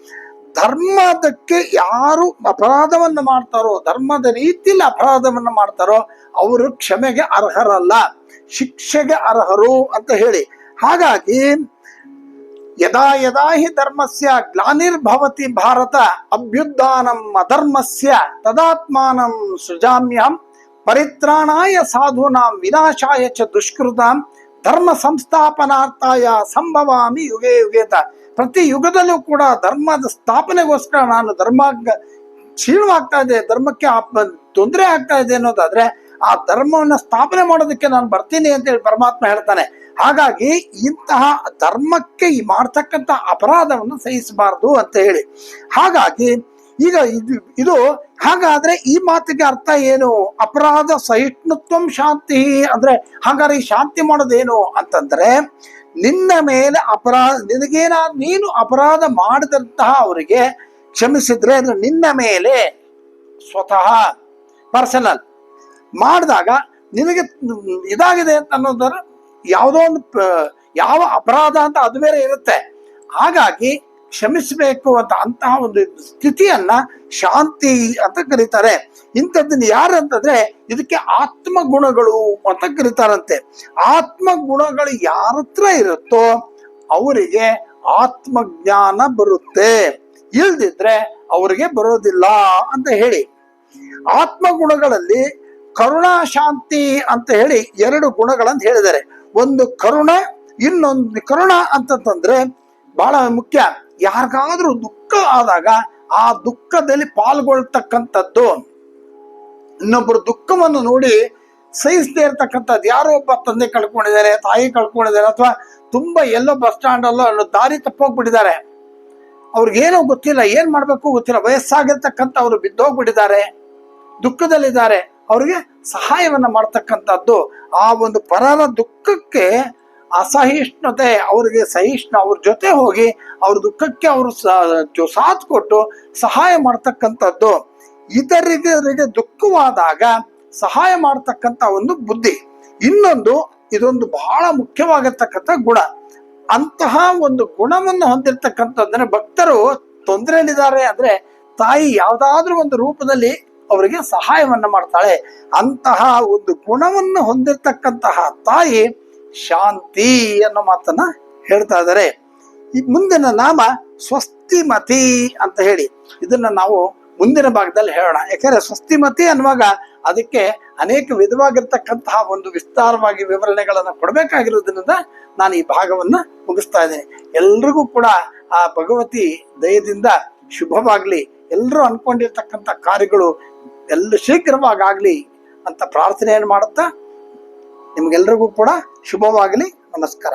ಧರ್ಮದಕ್ಕೆ ಯಾರು ಅಪರಾಧವನ್ನು ಮಾಡ್ತಾರೋ, ಧರ್ಮದ ರೀತಿಯಲ್ಲಿ ಅಪರಾಧವನ್ನು ಮಾಡ್ತಾರೋ, ಅವರು ಕ್ಷಮೆಗೆ ಅರ್ಹರಲ್ಲ, ಶಿಕ್ಷೆಗೆ ಅರ್ಹರು ಅಂತ ಹೇಳಿ. ಹಾಗಾಗಿ ಯದಾ ಯದಾ ಹಿ ಧರ್ಮಸ್ಯ ಗ್ಲಾನಿರ್ಭವತಿ ಭಾರತ ಅಭ್ಯುದ್ಧಾನಂ ಅಧರ್ಮಸ್ಯ ತದಾತ್ಮಾನಂ ಸೃಜಾಮ್ಯಂ ಪರಿತ್ರಾಣಾಯ ಸಾಧೂನಾಂ ವಿನಾಶಾಯ ಚ ದುಷ್ಕೃತಾಂ ಧರ್ಮ ಸಂಸ್ಥಾಪನಾರ್ಥಾಯ ಸಂಭವಾಮಿ ಯುಗೆ ಯುಗೇತ ಪ್ರತಿ ಯುಗದಲ್ಲೂ ಕೂಡ ಧರ್ಮದ ಸ್ಥಾಪನೆಗೋಸ್ಕರ ನಾನು ಧರ್ಮ ಕ್ಷೀಣವಾಗ್ತಾ ಇದೆ, ಧರ್ಮಕ್ಕೆ ತೊಂದರೆ ಆಗ್ತಾ ಇದೆ ಅನ್ನೋದಾದ್ರೆ ಆ ಧರ್ಮವನ್ನು ಸ್ಥಾಪನೆ ಮಾಡೋದಕ್ಕೆ ನಾನು ಬರ್ತೀನಿ ಅಂತ ಹೇಳಿ ಪರಮಾತ್ಮ ಹೇಳ್ತಾನೆ. ಹಾಗಾಗಿ ಇಂತಹ ಧರ್ಮಕ್ಕೆ ಈ ಮಾಡ್ತಕ್ಕಂಥ ಅಪರಾಧವನ್ನು ಸಹಿಸಬಾರದು ಅಂತ ಹೇಳಿ. ಹಾಗಾಗಿ ಈಗ ಇದು ಇದು ಹಾಗಾದ್ರೆ ಈ ಮಾತಿಗೆ ಅರ್ಥ ಏನು? ಅಪರಾಧ ಸಹಿಷ್ಣುತ್ವಂ ಶಾಂತಿ, ಅಂದ್ರೆ ಹಾಗಾದ್ರೆ ಈ ಶಾಂತಿ ಮಾಡೋದೇನು ಅಂತಂದ್ರೆ ನಿನ್ನ ಮೇಲೆ ಅಪರಾಧ ನಿನಗೇನ ನೀನು ಅಪರಾಧ ಮಾಡಿದಂತಹ ಅವರಿಗೆ ಕ್ಷಮಿಸಿದ್ರೆ ಅದು ನಿನ್ನ ಮೇಲೆ ಸ್ವತಃ ಪರ್ಸನಲ್ ಮಾಡಿದಾಗ ನಿನಗೆ ಇದಾಗಿದೆ ಅಂತ ಅನ್ನೋದರ ಯಾವುದೋ ಒಂದು ಯಾವ ಅಪರಾಧ ಅಂತ ಅದು ಬೇರೆ ಇರುತ್ತೆ. ಹಾಗಾಗಿ ಕ್ಷಮಿಸಬೇಕು ಅಂತ ಅಂತಹ ಒಂದು ಸ್ಥಿತಿಯನ್ನ ಶಾಂತಿ ಅಂತ ಕರೀತಾರೆ. ಇಂಥದ್ದನ್ನ ಯಾರು ಅಂತಂದ್ರೆ ಇದಕ್ಕೆ ಆತ್ಮ ಗುಣಗಳು ಅಂತ ಕರೀತಾರಂತೆ. ಆತ್ಮ ಗುಣಗಳು ಯಾರತ್ರ ಇರುತ್ತೋ ಅವರಿಗೆ ಆತ್ಮಜ್ಞಾನ ಬರುತ್ತೆ. ಇಲ್ದಿದ್ರೆ ಅವರಿಗೆ ಬರೋದಿಲ್ಲ ಅಂತ ಹೇಳಿ. ಆತ್ಮ ಗುಣಗಳಲ್ಲಿ ಕರುಣಾ ಶಾಂತಿ ಅಂತ ಹೇಳಿ ಎರಡು ಗುಣಗಳಂತ ಹೇಳಿದ್ದಾರೆ. ಒಂದು ಕರುಣ, ಇನ್ನೊಂದು ಕರುಣ ಅಂತಂತಂದ್ರೆ ಬಹಳ ಮುಖ್ಯ. ಯಾರಿಗಾದ್ರೂ ದುಃಖ ಆದಾಗ ಆ ದುಃಖದಲ್ಲಿ ಪಾಲ್ಗೊಳ್ತಕ್ಕಂಥದ್ದು. ಇನ್ನೊಬ್ಬರು ದುಃಖವನ್ನು ನೋಡಿ ಸಹಿಸದೇ ಇರ್ತಕ್ಕಂಥದ್ದು. ಯಾರೋ ಒಬ್ಬ ತಂದೆ ಕಳ್ಕೊಂಡಿದ್ದಾರೆ, ತಾಯಿ ಕಳ್ಕೊಂಡಿದ್ದಾರೆ, ಅಥವಾ ತುಂಬಾ ಎಲ್ಲೋ ಬಸ್ ಸ್ಟ್ಯಾಂಡ್ ಅಲ್ಲೋ ದಾರಿ ತಪ್ಪೋಗ್ಬಿಟ್ಟಿದ್ದಾರೆ. ಅವ್ರಿಗೇನೋ ಗೊತ್ತಿಲ್ಲ, ಏನ್ ಮಾಡ್ಬೇಕು ಗೊತ್ತಿಲ್ಲ. ವಯಸ್ಸಾಗಿರ್ತಕ್ಕಂಥ ಅವರು ಬಿದ್ದೋಗ್ಬಿಟ್ಟಿದ್ದಾರೆ, ದುಃಖದಲ್ಲಿದ್ದಾರೆ. ಅವರಿಗೆ ಸಹಾಯವನ್ನ ಮಾಡ್ತಕ್ಕಂಥದ್ದು ಆ ಒಂದು ಪರರ ದುಃಖಕ್ಕೆ ಅಸಹಿಷ್ಣುತೆ, ಅವರಿಗೆ ಸಹಿಷ್ಣು, ಅವ್ರ ಜೊತೆ ಹೋಗಿ ಅವ್ರ ದುಃಖಕ್ಕೆ ಅವರು ಸಾಥ್ ಕೊಟ್ಟು ಸಹಾಯ ಮಾಡ್ತಕ್ಕಂಥದ್ದು. ಇತರರಿಗೆ ದುಃಖವಾದಾಗ ಸಹಾಯ ಮಾಡ್ತಕ್ಕಂಥ ಒಂದು ಬುದ್ಧಿ. ಇನ್ನೊಂದು, ಇದೊಂದು ಬಹಳ ಮುಖ್ಯವಾಗಿರ್ತಕ್ಕಂಥ ಗುಣ. ಅಂತಹ ಒಂದು ಗುಣವನ್ನು ಹೊಂದಿರತಕ್ಕಂಥದ್ದನ್ನ ಭಕ್ತರು ತೊಂದರೆಯಲ್ಲಿದ್ದಾರೆ ಅಂದ್ರೆ ತಾಯಿ ಯಾವ್ದಾದ್ರೂ ಒಂದು ರೂಪದಲ್ಲಿ ಅವರಿಗೆ ಸಹಾಯವನ್ನ ಮಾಡ್ತಾಳೆ. ಅಂತಹ ಒಂದು ಗುಣವನ್ನು ಹೊಂದಿರತಕ್ಕಂತಹ ತಾಯಿ ಶಾಂತಿ ಅನ್ನೋ ಮಾತನ್ನ ಹೇಳ್ತಾ ಇದ್ದಾರೆ ಮುಂದಿನ ನಾಮ ಸ್ವಸ್ತಿಮತಿ ಅಂತ ಹೇಳಿ ಇದನ್ನ ನಾವು ಮುಂದಿನ ಭಾಗದಲ್ಲಿ ಹೇಳೋಣ. ಯಾಕಂದ್ರೆ ಸ್ವಸ್ತಿಮತಿ ಅನ್ನುವಾಗ ಅದಕ್ಕೆ ಅನೇಕ ವಿಧವಾಗಿರ್ತಕ್ಕಂತಹ ಒಂದು ವಿಸ್ತಾರವಾಗಿ ವಿವರಣೆಗಳನ್ನು ಕೊಡಬೇಕಾಗಿರೋದ್ರಿಂದ ನಾನು ಈ ಭಾಗವನ್ನ ಮುಗಿಸ್ತಾ ಇದ್ದೇನೆ. ಎಲ್ರಿಗೂ ಕೂಡ ಆ ಭಗವತಿ ದಯದಿಂದ ಶುಭವಾಗಲಿ. ಎಲ್ಲರೂ ಅನ್ಕೊಂಡಿರ್ತಕ್ಕಂಥ ಕಾರ್ಯಗಳು ಎಲ್ಲ ಆಗಲಿ ಅಂತ ಪ್ರಾರ್ಥನೆಯನ್ನು ಮಾಡುತ್ತಾ ನಿಮ್ಗೆಲ್ರಿಗೂ ಕೂಡ ಶುಭವಾಗಲಿ. ನಮಸ್ಕಾರ.